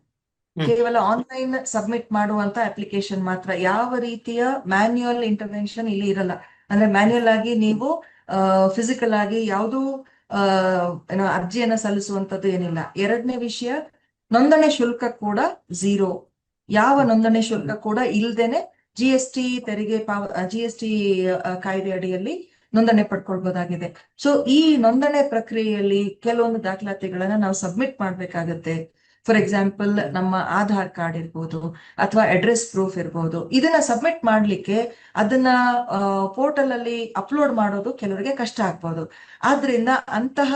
ಕೇವಲ ಆನ್ಲೈನ್ ಸಬ್ಮಿಟ್ ಮಾಡುವಂತ ಅಪ್ಲಿಕೇಶನ್ ಮಾತ್ರ. ಯಾವ ರೀತಿಯ ಮ್ಯಾನ್ಯುಯಲ್ ಇಂಟರ್ವೆನ್ಷನ್ ಇಲ್ಲಿ ಇರಲ್ಲ. ಅಂದ್ರೆ ಮ್ಯಾನ್ಯುಯಲ್ ಆಗಿ ನೀವು ಫಿಸಿಕಲ್ ಆಗಿ ಯಾವುದು ಏನೋ ಅರ್ಜಿಯನ್ನ ಸಲ್ಲಿಸುವಂತದ್ದು ಏನಿಲ್ಲ. ಎರಡನೇ ವಿಷಯ ನೋಂದಣಿ ಶುಲ್ಕ ಕೂಡ ಝೀರೋ ಯಾವ ನೋಂದಣಿ ಶುಲ್ಕ ಕೂಡ ಇಲ್ದೇನೆ ಜಿ ಎಸ್ ಟಿ ತೆರಿಗೆ ಪಾವ ಜಿ ಎಸ್ ಕಾಯ್ದೆ ಅಡಿಯಲ್ಲಿ ನೋಂದಣಿ ಪಡ್ಕೊಳ್ಬಹುದಾಗಿದೆ ಸೊ ಈ ನೋಂದಣಿ ಪ್ರಕ್ರಿಯೆಯಲ್ಲಿ ಕೆಲವೊಂದು ದಾಖಲಾತಿಗಳನ್ನ ನಾವು ಸಬ್ಮಿಟ್ ಮಾಡ್ಬೇಕಾಗತ್ತೆ. ಫಾರ್ ಎಕ್ಸಾಂಪಲ್ ನಮ್ಮ ಆಧಾರ್ ಕಾರ್ಡ್ ಇರ್ಬೋದು ಅಥವಾ ಅಡ್ರೆಸ್ ಪ್ರೂಫ್ ಇರ್ಬೋದು. ಇದನ್ನ ಸಬ್ಮಿಟ್ ಮಾಡ್ಲಿಕ್ಕೆ ಅದನ್ನ ಪೋರ್ಟಲ್ ಅಲ್ಲಿ ಅಪ್ಲೋಡ್ ಮಾಡೋದು ಕೆಲವರಿಗೆ ಕಷ್ಟ ಆಗ್ಬೋದು. ಆದ್ರಿಂದ ಅಂತಹ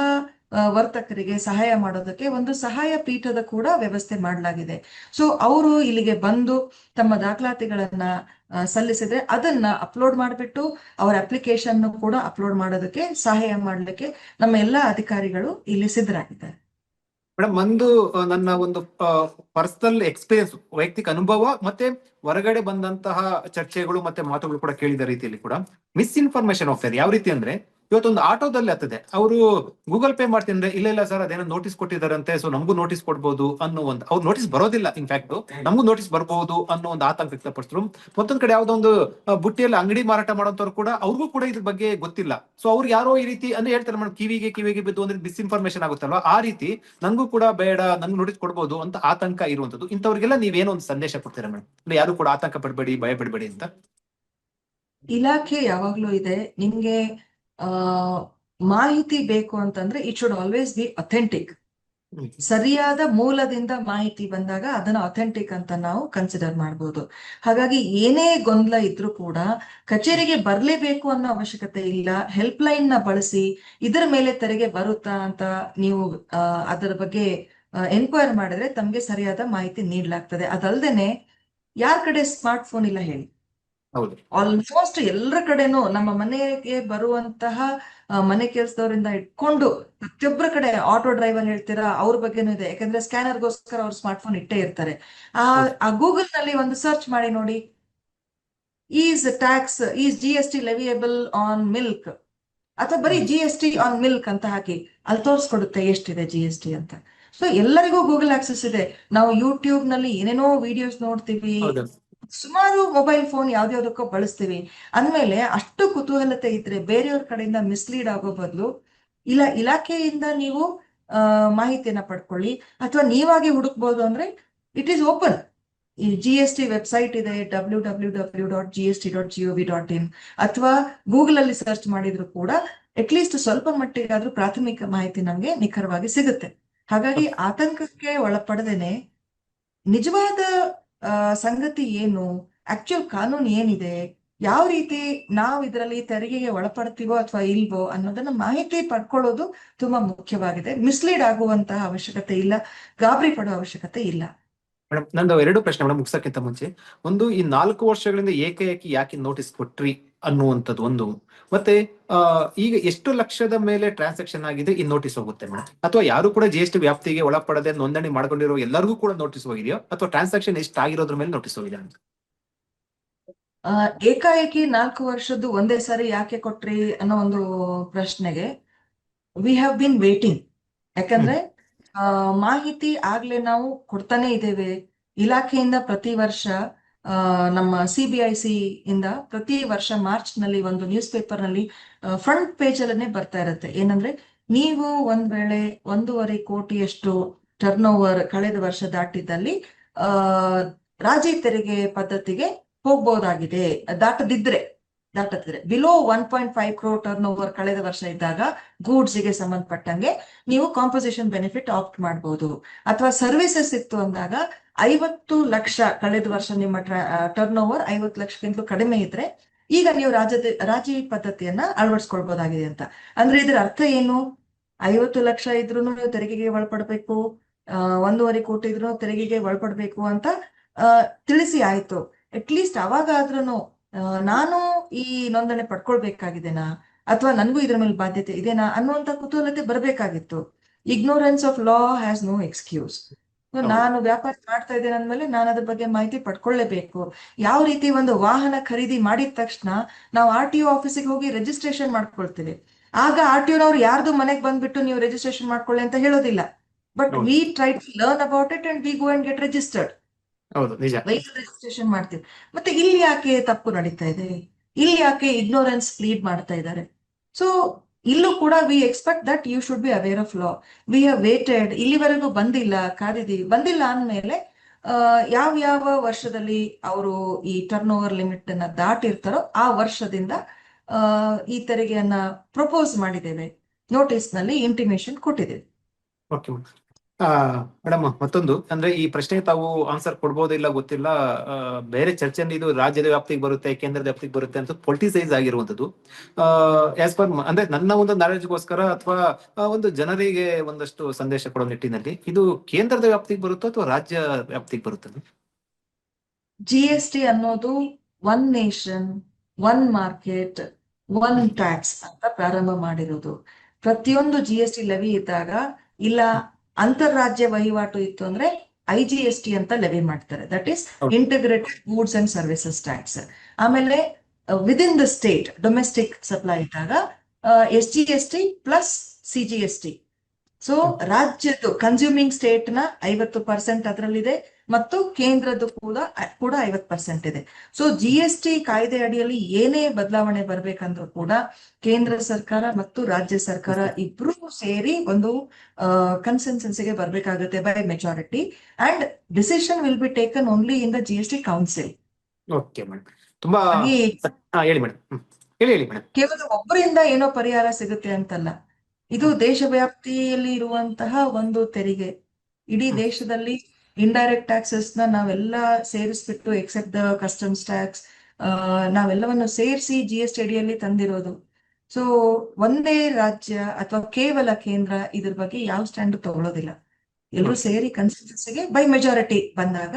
ವರ್ತಕರಿಗೆ ಸಹಾಯ ಮಾಡೋದಕ್ಕೆ ಒಂದು ಸಹಾಯ ಪೀಠದ ಕೂಡ ವ್ಯವಸ್ಥೆ ಮಾಡಲಾಗಿದೆ. ಸೊ ಅವರು ಇಲ್ಲಿಗೆ ಬಂದು ತಮ್ಮ ದಾಖಲಾತಿಗಳನ್ನ ಸಲ್ಲಿಸಿದ್ರೆ ಅದನ್ನ ಅಪ್ಲೋಡ್ ಮಾಡಿಬಿಟ್ಟು ಅವರ ಅಪ್ಲಿಕೇಶನ್ ಕೂಡ ಅಪ್ಲೋಡ್ ಮಾಡೋದಕ್ಕೆ ಸಹಾಯ ಮಾಡಲಿಕ್ಕೆ ನಮ್ಮ ಎಲ್ಲಾ ಅಧಿಕಾರಿಗಳು ಇಲ್ಲಿ ಸಿದ್ಧರಾಗಿದ್ದಾರೆ. ಮೇಡಮ್ ಒಂದು ನನ್ನ ಒಂದು ಪರ್ಸನಲ್ ಎಕ್ಸ್ಪೀರಿಯನ್ಸ್ ವೈಯಕ್ತಿಕ ಅನುಭವ ಮತ್ತೆ ಹೊರಗಡೆ ಬಂದಂತಹ ಚರ್ಚೆಗಳು ಮತ್ತೆ ಮಾತುಗಳು ಕೂಡ ಕೇಳಿದ ರೀತಿಯಲ್ಲಿ ಕೂಡ ಮಿಸ್ಇನ್ಫಾರ್ಮೇಶನ್ ಹೋಗ್ತಾ ಇದೆ ಯಾವ ರೀತಿ ಅಂದ್ರೆ ಇವತ್ತೊಂದು ಆಟೋದಲ್ಲಿ ಹತ್ತದೆ ಅವರು ಗೂಗಲ್ ಪೇ ಮಾಡ್ತೀನಿ ಅಂದ್ರೆ, ಇಲ್ಲ ಇಲ್ಲ ಸರ್, ಅದೇನೋ ನೋಟಿಸ್ ಕೊಟ್ಟಿದಾರಂತೆ ಸೊ ನಮಗೂ ನೋಟಿಸ್ ಕೊಡ್ಬೋದು ಅನ್ನೋ ಒಂದು, ಅವ್ರು ನೋಟಿಸ್ ಬರೋದಿಲ್ಲ ಇನ್ಫ್ಯಾಕ್ಟ್ ನಮಗೂ ನೋಟಿಸ್ ಬರ್ಬೋದು ಅನ್ನೋ ಒಂದು ಆತಂಕ ವ್ಯಕ್ತಪಡಿಸಿದ್ರು. ಮತ್ತೊಂದ್ ಕಡೆ ಯಾವ್ದೋ ಒಂದು ಬುಟ್ಟಿಯಲ್ಲಿ ಅಂಗಡಿ ಮಾರಾಟ ಮಾಡೋಂಥವ್ರು ಕೂಡ, ಅವ್ರಿಗೂ ಕೂಡ ಇದ್ರ ಬಗ್ಗೆ ಗೊತ್ತಿಲ್ಲ. ಸೊ ಅವ್ರು ಯಾರೋ ಈ ರೀತಿ ಅಂದ್ರೆ ಹೇಳ್ತಾರೆ ಮೇಡಮ್, ಕಿವಿಗೆ ಕಿವಿಗೆ ಬಿದ್ದು ಅಂದ್ರೆ ಡಿಸ್ಇನ್ಫಾರ್ಮೇಶನ್ ಆಗುತ್ತಲ್ವಾ? ಆ ರೀತಿ ನಂಗೂ ಕೂಡ ಬೇಡ ನನ್ಗೆ ನೋಟಿಸ್ ಕೊಡ್ಬೋದು ಅಂತ ಆತಂಕ ಇರುವಂತದ್ದು ಇಂಥವ್ರಿಗೆಲ್ಲ ನೀವೇನೋ ಒಂದು ಸಂದೇಶ ಕೊಡ್ತೀರಾ ಮೇಡಮ್? ಯಾರು ಕೂಡ ಆತಂಕ ಪಡಬೇಡಿ, ಭಯ ಪಡಬೇಡಿ ಅಂತ. ಇಲಾಖೆ ಯಾವಾಗ್ಲೂ ಇದೆ. ನಿಮ್ಗೆ ಮಾಹಿತಿ ಬೇಕು ಅಂತಂದ್ರೆ it should always be authentic ಸರಿಯಾದ ಮೂಲದಿಂದ ಮಾಹಿತಿ ಬಂದಾಗ ಅದನ್ನ ಅಥೆಂಟಿಕ್ ಅಂತ ನಾವು ಕನ್ಸಿಡರ್ ಮಾಡ್ಬೋದು. ಹಾಗಾಗಿ ಏನೇ ಗೊಂದಲ ಇದ್ರೂ ಕೂಡ ಕಚೇರಿಗೆ ಬರ್ಲೇಬೇಕು ಅನ್ನೋ ಅವಶ್ಯಕತೆ ಇಲ್ಲ ಹೆಲ್ಪ್ ಲೈನ್ನ ಬಳಸಿ ಇದರ ಮೇಲೆ ತೆರಿಗೆ ಬರುತ್ತಾ ಅಂತ ನೀವು ಅದರ ಬಗ್ಗೆ ಎನ್ಕ್ವೈರ್ ಮಾಡಿದ್ರೆ ತಮ್ಗೆ ಸರಿಯಾದ ಮಾಹಿತಿ ನೀಡಲಾಗ್ತದೆ. ಅದಲ್ದೇನೆ ಯಾರ ಕಡೆ ಸ್ಮಾರ್ಟ್ ಫೋನ್ ಇಲ್ಲ ಹೇಳಿ. ಆಲ್ಮೋಸ್ಟ್ ಎಲ್ಲರ ಕಡೆನೂ ನಮ್ಮ ಮನೆಗೆ ಬರುವಂತಹ ಮನೆ ಕೆಲಸದವರಿಂದ ಇಟ್ಕೊಂಡು ಪ್ರತಿಯೊಬ್ಬರ ಕಡೆ ಆಟೋ ಡ್ರೈವರ್ ಹೇಳ್ತೀರಾ ಅವ್ರ ಬಗ್ಗೆನೂ ಇದೆ. ಯಾಕಂದ್ರೆ ಸ್ಕ್ಯಾನರ್ಗೋಸ್ಕರ ಅವ್ರ ಸ್ಮಾರ್ಟ್ ಫೋನ್ ಇಟ್ಟೇ ಇರ್ತಾರೆ. ಆ ಗೂಗಲ್ನಲ್ಲಿ ಒಂದು ಸರ್ಚ್ ಮಾಡಿ ನೋಡಿ. Is tax is G S T leviable on milk ಅಥವಾ ಬರೀ G S T on milk ಅಂತ ಹಾಕಿ ಅಲ್ಲಿ ತೋರಿಸ್ಕೊಡುತ್ತೆ ಎಷ್ಟಿದೆ ಜಿ ಎಸ್ ಟಿ ಅಂತ. ಸೊ ಎಲ್ಲರಿಗೂ ಗೂಗಲ್ ಆಕ್ಸೆಸ್ ಇದೆ. ನಾವು ಯೂಟ್ಯೂಬ್ನಲ್ಲಿ ಏನೇನೋ ವಿಡಿಯೋಸ್ ನೋಡ್ತೀವಿ. ಸುಮಾರು ಮೊಬೈಲ್ ಫೋನ್ ಯಾವ್ದ್ಯಾವ್ದಕ್ಕೋ ಬಳಸ್ತೀವಿ. ಅಂದಮೇಲೆ ಅಷ್ಟು ಕುತೂಹಲತೆ ಇದ್ರೆ ಬೇರೆಯವ್ರ ಕಡೆಯಿಂದ ಮಿಸ್ಲೀಡ್ ಆಗೋ ಬದಲು ಇಲ್ಲ ಇಲಾಖೆಯಿಂದ ನೀವು ಮಾಹಿತಿಯನ್ನ ಪಡ್ಕೊಳ್ಳಿ. ಅಥವಾ ನೀವಾಗಿ ಹುಡುಕ್ಬೋದು ಅಂದ್ರೆ ಇಟ್ ಈಸ್ ಓಪನ್ ಈ ಜಿ ಎಸ್ ಟಿ ವೆಬ್ಸೈಟ್ ಇದೆ W W W dot G S T dot G V dot in ಅಥವಾ ಗೂಗಲ್ ಅಲ್ಲಿ ಸರ್ಚ್ ಮಾಡಿದ್ರು ಕೂಡ ಅಟ್ಲೀಸ್ಟ್ ಸ್ವಲ್ಪ ಮಟ್ಟಿಗಾದ್ರೂ ಪ್ರಾಥಮಿಕ ಮಾಹಿತಿ ನಮ್ಗೆ ನಿಖರವಾಗಿ ಸಿಗುತ್ತೆ. ಹಾಗಾಗಿ ಆತಂಕಕ್ಕೆ ಒಳಪಡದೇನೆ ನಿಜವಾದ ಸಂಗತಿ ಏನು? ಆಕ್ಚುಯಲ್ ಕಾನೂನು ಏನಿದೆ? ಯಾವ ರೀತಿ ನಾವು ಇದರಲ್ಲಿ ತೆರಿಗೆಗೆ ಒಳಪಡ್ತೀವೋ ಅಥವಾ ಇಲ್ವೋ ಅನ್ನೋದನ್ನ ಮಾಹಿತಿ ಪಡ್ಕೊಳ್ಳೋದು ತುಂಬಾ ಮುಖ್ಯವಾಗಿದೆ. ಮಿಸ್ಲೀಡ್ ಆಗುವಂತಹ ಅವಶ್ಯಕತೆ ಇಲ್ಲ, ಗಾಬರಿ ಪಡೋ ಅವಶ್ಯಕತೆ ಇಲ್ಲ. ಮೇಡಮ್, ನಂದು ಎರಡು ಪ್ರಶ್ನೆ ಮೇಡಮ್ ಮುಗಿಸಕ್ಕಿಂತ ಮುಂಚೆ. ಒಂದು, ಈ ನಾಲ್ಕು ವರ್ಷಗಳಿಂದ ಏಕಾಏಕಿ ಯಾಕೆ ನೋಟಿಸ್ ಕೊಟ್ರಿ? ಅನ್ನುವಂಥದ್ದು ಒಂದು. ಮತ್ತೆ ಈಗ ಎಷ್ಟು ಲಕ್ಷದ ಮೇಲೆ ಟ್ರಾನ್ಸಾಕ್ಷನ್ ಆಗಿದೆ ಈ ನೋಟಿಸ್ ಹೋಗುತ್ತೆ ಮೇಡಮ್ ಅಥವಾ ಯಾರು ಕೂಡ ಜಿ ಎಸ್ ಟಿ ವ್ಯಾಪ್ತಿಗೆ ಒಳಪಡದೆ ನೋಂದಣಿ ಮಾಡ್ಕೊಂಡಿರೋ ಎಲ್ಲರಿಗೂ ಕೂಡ ನೋಟಿಸ್ ಹೋಗಿದೆಯೋ? ಅಥವಾ ಟ್ರಾನ್ಸಾಕ್ಷನ್ ಎಷ್ಟು ಆಗಿರೋದ್ರ ಮೇಲೆ ನೋಟಿಸ್ ಹೋಗಿದೆ ಅಂತ? ಏಕಾಏಕಿ ನಾಲ್ಕು ವರ್ಷದ್ದು ಒಂದೇ ಸಾರಿ ಯಾಕೆ ಕೊಟ್ರಿ ಅನ್ನೋ ಒಂದು ಪ್ರಶ್ನೆಗೆ ವಿ ಹ್ಯಾವ್ ಬಿನ್ ವೇಟಿಂಗ್ ಯಾಕಂದ್ರೆ ಮಾಹಿತಿ ಆಗ್ಲೇ ನಾವು ಕೊಡ್ತಾನೆ ಇದ್ದೇವೆ. ಇಲಾಖೆಯಿಂದ ಪ್ರತಿ ವರ್ಷ ನಮ್ಮ ಸಿ ಬಿ ಐ ಸಿ ಇಂದ ಪ್ರತಿ ವರ್ಷ ಮಾರ್ಚ್ನಲ್ಲಿ ಒಂದು ನ್ಯೂಸ್ ಪೇಪರ್ನಲ್ಲಿ ಫ್ರಂಟ್ ಪೇಜ್ ಅಲ್ಲೇ ಬರ್ತಾ ಇರುತ್ತೆ. ಏನಂದ್ರೆ, ನೀವು ಒಂದ್ ವೇಳೆ ಒಂದೂವರೆ ಕೋಟಿಯಷ್ಟು ಟರ್ನ್ ಓವರ್ ಕಳೆದ ವರ್ಷ ದಾಟಿದ್ದಲ್ಲಿ ಆ ರಾಜ್ಯ ತೆರಿಗೆ ಪದ್ಧತಿಗೆ ಹೋಗ್ಬೋದಾಗಿದೆ. ದಾಟದಿದ್ರೆ. ದಾಟದಿದ್ರೆ below one point five crore turnover ಕಳೆದ ವರ್ಷ ಇದ್ದಾಗ ಗೂಡ್ಸ್ಗೆ ಸಂಬಂಧಪಟ್ಟಂಗೆ ನೀವು ಕಾಂಪೋಸಿಷನ್ ಬೆನಿಫಿಟ್ ಆಪ್ಟ್ ಮಾಡಬಹುದು ಅಥವಾ ಸರ್ವಿಸಸ್ ಇತ್ತು ಅಂದಾಗ ಐವತ್ತು ಲಕ್ಷ ಕಳೆದ ವರ್ಷ ನಿಮ್ಮ ಟರ್ನ್ ಓವರ್ ಐವತ್ತು ಲಕ್ಷಕ್ಕಿಂತ ಕಡಿಮೆ ಇದ್ರೆ ಈಗ ನೀವು ರಾಜ್ಯದ, ರಾಜಿ ಪದ್ಧತಿಯನ್ನ ಅಳವಡಿಸ್ಕೊಳ್ಬಹುದಾಗಿದೆ ಅಂತ. ಅಂದ್ರೆ ಇದರ ಅರ್ಥ ಏನು? ಐವತ್ತು ಲಕ್ಷ ಇದ್ರು ನೀವು ತೆರಿಗೆಗೆ ಒಳಪಡಬೇಕು ಒಂದೂವರೆ ಕೋಟಿ ಇದ್ರು ತೆರಿಗೆಗೆ ಒಳಪಡಬೇಕು ಅಂತ ತಿಳಿಸಿ ಆಯ್ತು. ಅಟ್ಲೀಸ್ಟ್ ನಾನು ಈ ನೋಂದಣಿ ಪಡ್ಕೊಳ್ಬೇಕಾಗಿದೆನಾ ಅಥವಾ ನನಗೂ ಇದ್ರ ಮೇಲೆ ಬಾಧ್ಯತೆ ಇದೆನಾ? ಅನ್ನುವಂತ ಕುತೂಹಲತೆ ಬರಬೇಕಾಗಿತ್ತು. Ignorance of law has no excuse ನಾನು ವ್ಯಾಪಾರ ಮಾಡ್ತಾ ಇದ್ದೇನೆ ಅಂದ್ಮೇಲೆ ನಾನು ಅದ್ರ ಬಗ್ಗೆ ಮಾಹಿತಿ ಪಡ್ಕೊಳ್ಳೇಬೇಕು. ಯಾವ ರೀತಿ ಒಂದು ವಾಹನ ಖರೀದಿ ಮಾಡಿದ ತಕ್ಷಣ ನಾವು ಆರ್ ಟಿ ಒ ಆಫೀಸಿಗೆ ಹೋಗಿ ರಿಜಿಸ್ಟ್ರೇಷನ್ ಮಾಡ್ಕೊಳ್ತೀವಿ. ಆಗ ಆರ್ ಟಿ ಒನವ್ರು ಯಾರ್ದು ಮನೆಗೆ ಬಂದ್ಬಿಟ್ಟು ನೀವು ರಿಜಿಸ್ಟ್ರೇಷನ್ ಮಾಡ್ಕೊಳ್ಳಿ ಅಂತ ಹೇಳೋದಿಲ್ಲ. But we try to learn about it and we go and get registered ಹೌದು ನಿಜ. ಲೈಫ್ ರಿಜಿಸ್ಟ್ರೇಷನ್ ಮಾಡ್ತೀವಿ. ಮತ್ತೆ ಇಲ್ಲಿ ಯಾಕೆ ತಪ್ಪು ನಡೀತಾ ಇದೆ? ಇಲ್ಲಿ ಯಾಕೆ ಇಗ್ನೋರೆನ್ಸ್ ಲೀಡ್ ಮಾಡ್ತಾ ಇದ್ದಾರೆ? ಸೊ ಇಲ್ಲೂ ಕೂಡ we expect that you should be aware of law we have waited ಇಲ್ಲಿವರೆಗೂ ಬಂದಿಲ್ಲ ಕಾದಿದ್ದೀವಿ. ಬಂದಿಲ್ಲ ಅಂದ್ಮೇಲೆ ಯಾವ ಯಾವ ವರ್ಷದಲ್ಲಿ ಅವರು ಈ ಟರ್ನ್ ಓವರ್ ಲಿಮಿಟ್ ಅನ್ನ ದಾಟಿರ್ತಾರೋ ಆ ವರ್ಷದಿಂದ ಈ ತೆರಿಗೆಯನ್ನ ಪ್ರಪೋಸ್ ಮಾಡಿದ್ದೇವೆ. ನೋಟಿಸ್ನಲ್ಲಿ ಇಂಟಿಮೇಶನ್ ಕೊಟ್ಟಿದ್ದೇವೆ. ಮೇಡಮ್, ಮತ್ತೊಂದು. ಅಂದ್ರೆ ಈ ಪ್ರಶ್ನೆ ತಾವು ಆನ್ಸರ್ ಕೊಡ್ಬೋದು ಇಲ್ಲ ಗೊತ್ತಿಲ್ಲ. ಬೇರೆ ಚರ್ಚೆಯಲ್ಲಿ ಇದು ರಾಜ್ಯದ ವ್ಯಾಪ್ತಿಗೆ ಬರುತ್ತೆ, ಕೇಂದ್ರದ ವ್ಯಾಪ್ತಿಗೆ ಬರುತ್ತೆ ಅಂತ ಪೊಲಿಟಿಸೈಸ್ ಆಗಿರುವಂತದ್ದು ಆಸ್ ಪರ್ ಅಂದ್ರೆ ನನ್ನ ಒಂದು ನಾಲೆಜ್ಗೋಸ್ಕರ ಅಥವಾ ಒಂದು ಜನರಿಗೆ ಒಂದಷ್ಟು ಸಂದೇಶ ಕೊಡೋ ನಿಟ್ಟಿನಲ್ಲಿ ಇದು ಕೇಂದ್ರದ ವ್ಯಾಪ್ತಿಗೆ ಬರುತ್ತೋ ಅಥವಾ ರಾಜ್ಯ ವ್ಯಾಪ್ತಿಗೆ ಬರುತ್ತೆ ಜಿ ಎಸ್ ಟಿ ಅನ್ನೋದು one nation one market one tax ಅಂತ ಪ್ರಾರಂಭ ಮಾಡಿರೋದು. ಪ್ರತಿಯೊಂದು ಜಿ ಎಸ್ ಟಿ ಲವಿ ಇದ್ದಾಗ, ಇಲ್ಲ ಅಂತಾರಾಜ್ಯ ವಹಿವಾಟು ಇತ್ತು ಅಂದ್ರೆ ಐ ಜಿ ಎಸ್ ಟಿ ಅಂತ ಲೆವಿ ಮಾಡ್ತಾರೆ. That is. Integrated goods and services tax ಆಮೇಲೆ within the state domestic supply ಇದ್ದಾಗ S G S T plus C G S T so ರಾಜ್ಯದ್ದು consuming ಸ್ಟೇಟ್ನ ಐವತ್ತು ಪರ್ಸೆಂಟ್ ಅದರಲ್ಲಿದೆ. ಮತ್ತು ಕೇಂದ್ರದ್ದು ಕೂಡ ಕೂಡ ಐವತ್ ಪರ್ಸೆಂಟ್ ಇದೆ. ಸೊ ಜಿ ಎಸ್ ಟಿ ಕಾಯ್ದೆ ಅಡಿಯಲ್ಲಿ ಏನೇ ಬದಲಾವಣೆ ಬರ್ಬೇಕಂದ್ರೂ ಕೂಡ ಕೇಂದ್ರ ಸರ್ಕಾರ ಮತ್ತು ರಾಜ್ಯ ಸರ್ಕಾರ ಇಬ್ರು ಸೇರಿ ಒಂದು ಕನ್ಸೆನ್ಸನ್ಸ್ಗೆ ಬರ್ಬೇಕಾಗುತ್ತೆ by majority and decision will be taken only in the G S T council okay ತುಂಬಾ ಹೇಳಿ ಹೇಳಿ ಕೇವಲ ಒಬ್ಬರಿಂದ ಏನೋ ಪರಿಹಾರ ಸಿಗುತ್ತೆ ಅಂತಲ್ಲ. ಇದು ದೇಶ ವ್ಯಾಪ್ತಿಯಲ್ಲಿ ಇರುವಂತಹ ಒಂದು ತೆರಿಗೆ. ಇಡೀ ದೇಶದಲ್ಲಿ ಇಂಡೈರೆಕ್ಟ್ ಟ್ಯಾಕ್ಸಸ್ನ ನಾವೆಲ್ಲ ಸೇರಿಸ್ಬಿಟ್ಟು ಎಕ್ಸೆಪ್ಟ್ ದ ಕಸ್ಟಮ್ಸ್ ಟ್ಯಾಕ್ಸ್ ನಾವೆಲ್ಲವನ್ನು ಸೇರಿಸಿ ಜಿ ಎಸ್ ಟಿ ಅಡಿಯಲ್ಲಿ ತಂದಿರೋದು. ಸೊ ಒಂದೇ ರಾಜ್ಯ ಅಥವಾ ಕೇವಲ ಕೇಂದ್ರ ಇದ್ರ ಬಗ್ಗೆ ಯಾವ ಸ್ಟ್ಯಾಂಡ್ ತಗೊಳ್ಳೋದಿಲ್ಲ ಎಲ್ಲರೂ ಸೇರಿ ಕನ್ಸಿಸ್ಟೆನ್ಸಿಗೆ ಬೈ ಮೆಜಾರಿಟಿ ಬಂದಾಗ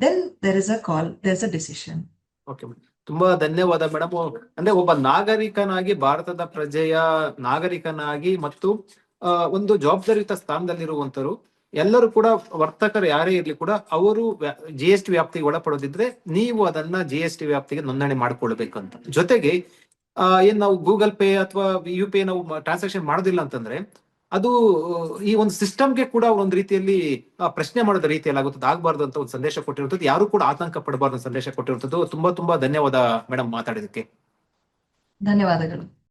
then there is a call there is a decision okay ತುಂಬಾ ಧನ್ಯವಾದ ಮೇಡಮ್. ಅಂದ್ರೆ ಒಬ್ಬ ನಾಗರಿಕನಾಗಿ ಭಾರತದ ಪ್ರಜೆಯ ನಾಗರಿಕನಾಗಿ ಮತ್ತು ಒಂದು ಜವಾಬ್ದಾರಿಯುತ ಸ್ಥಾನದಲ್ಲಿರುವಂತರು ಎಲ್ಲರೂ ಕೂಡ ವರ್ತಕರು ಯಾರೇ ಇರ್ಲಿ ಕೂಡ ಅವರು ಜಿ ಎಸ್ ಟಿ ವ್ಯಾಪ್ತಿಗೆ ಒಳಪಡೋದಿದ್ರೆ ನೀವು ಅದನ್ನ ಜಿ ಎಸ್ ಟಿ ವ್ಯಾಪ್ತಿಗೆ ನೋಂದಣಿ ಮಾಡ್ಕೊಳ್ಬೇಕಂತ. ಜೊತೆಗೆ ಏನ್ ನಾವು ಗೂಗಲ್ ಪೇ ಅಥವಾ ಯು ಪಿ ನಾವು ಟ್ರಾನ್ಸಾಕ್ಷನ್ ಮಾಡೋದಿಲ್ಲ ಅಂತಂದ್ರೆ, ಅದು, ಈ ಒಂದು ಸಿಸ್ಟಮ್ಗೆ ಕೂಡ ಒಂದು ರೀತಿಯಲ್ಲಿ ಪ್ರಶ್ನೆ ಮಾಡೋದ ರೀತಿಯಲ್ಲಿ ಆಗುತ್ತದೆ. ಆಗ್ಬಾರ್ದು ಅಂತ ಒಂದು ಸಂದೇಶ ಕೊಟ್ಟಿರುತ್ತದೆ. ಯಾರು ಕೂಡ ಆತಂಕ ಪಡಬಾರ್ದು ಸಂದೇಶ ಕೊಟ್ಟಿರುತ್ತದೆ. ತುಂಬಾ ತುಂಬಾ ಧನ್ಯವಾದ ಮೇಡಮ್ ಮಾತಾಡಿದಕ್ಕೆ ಧನ್ಯವಾದಗಳು.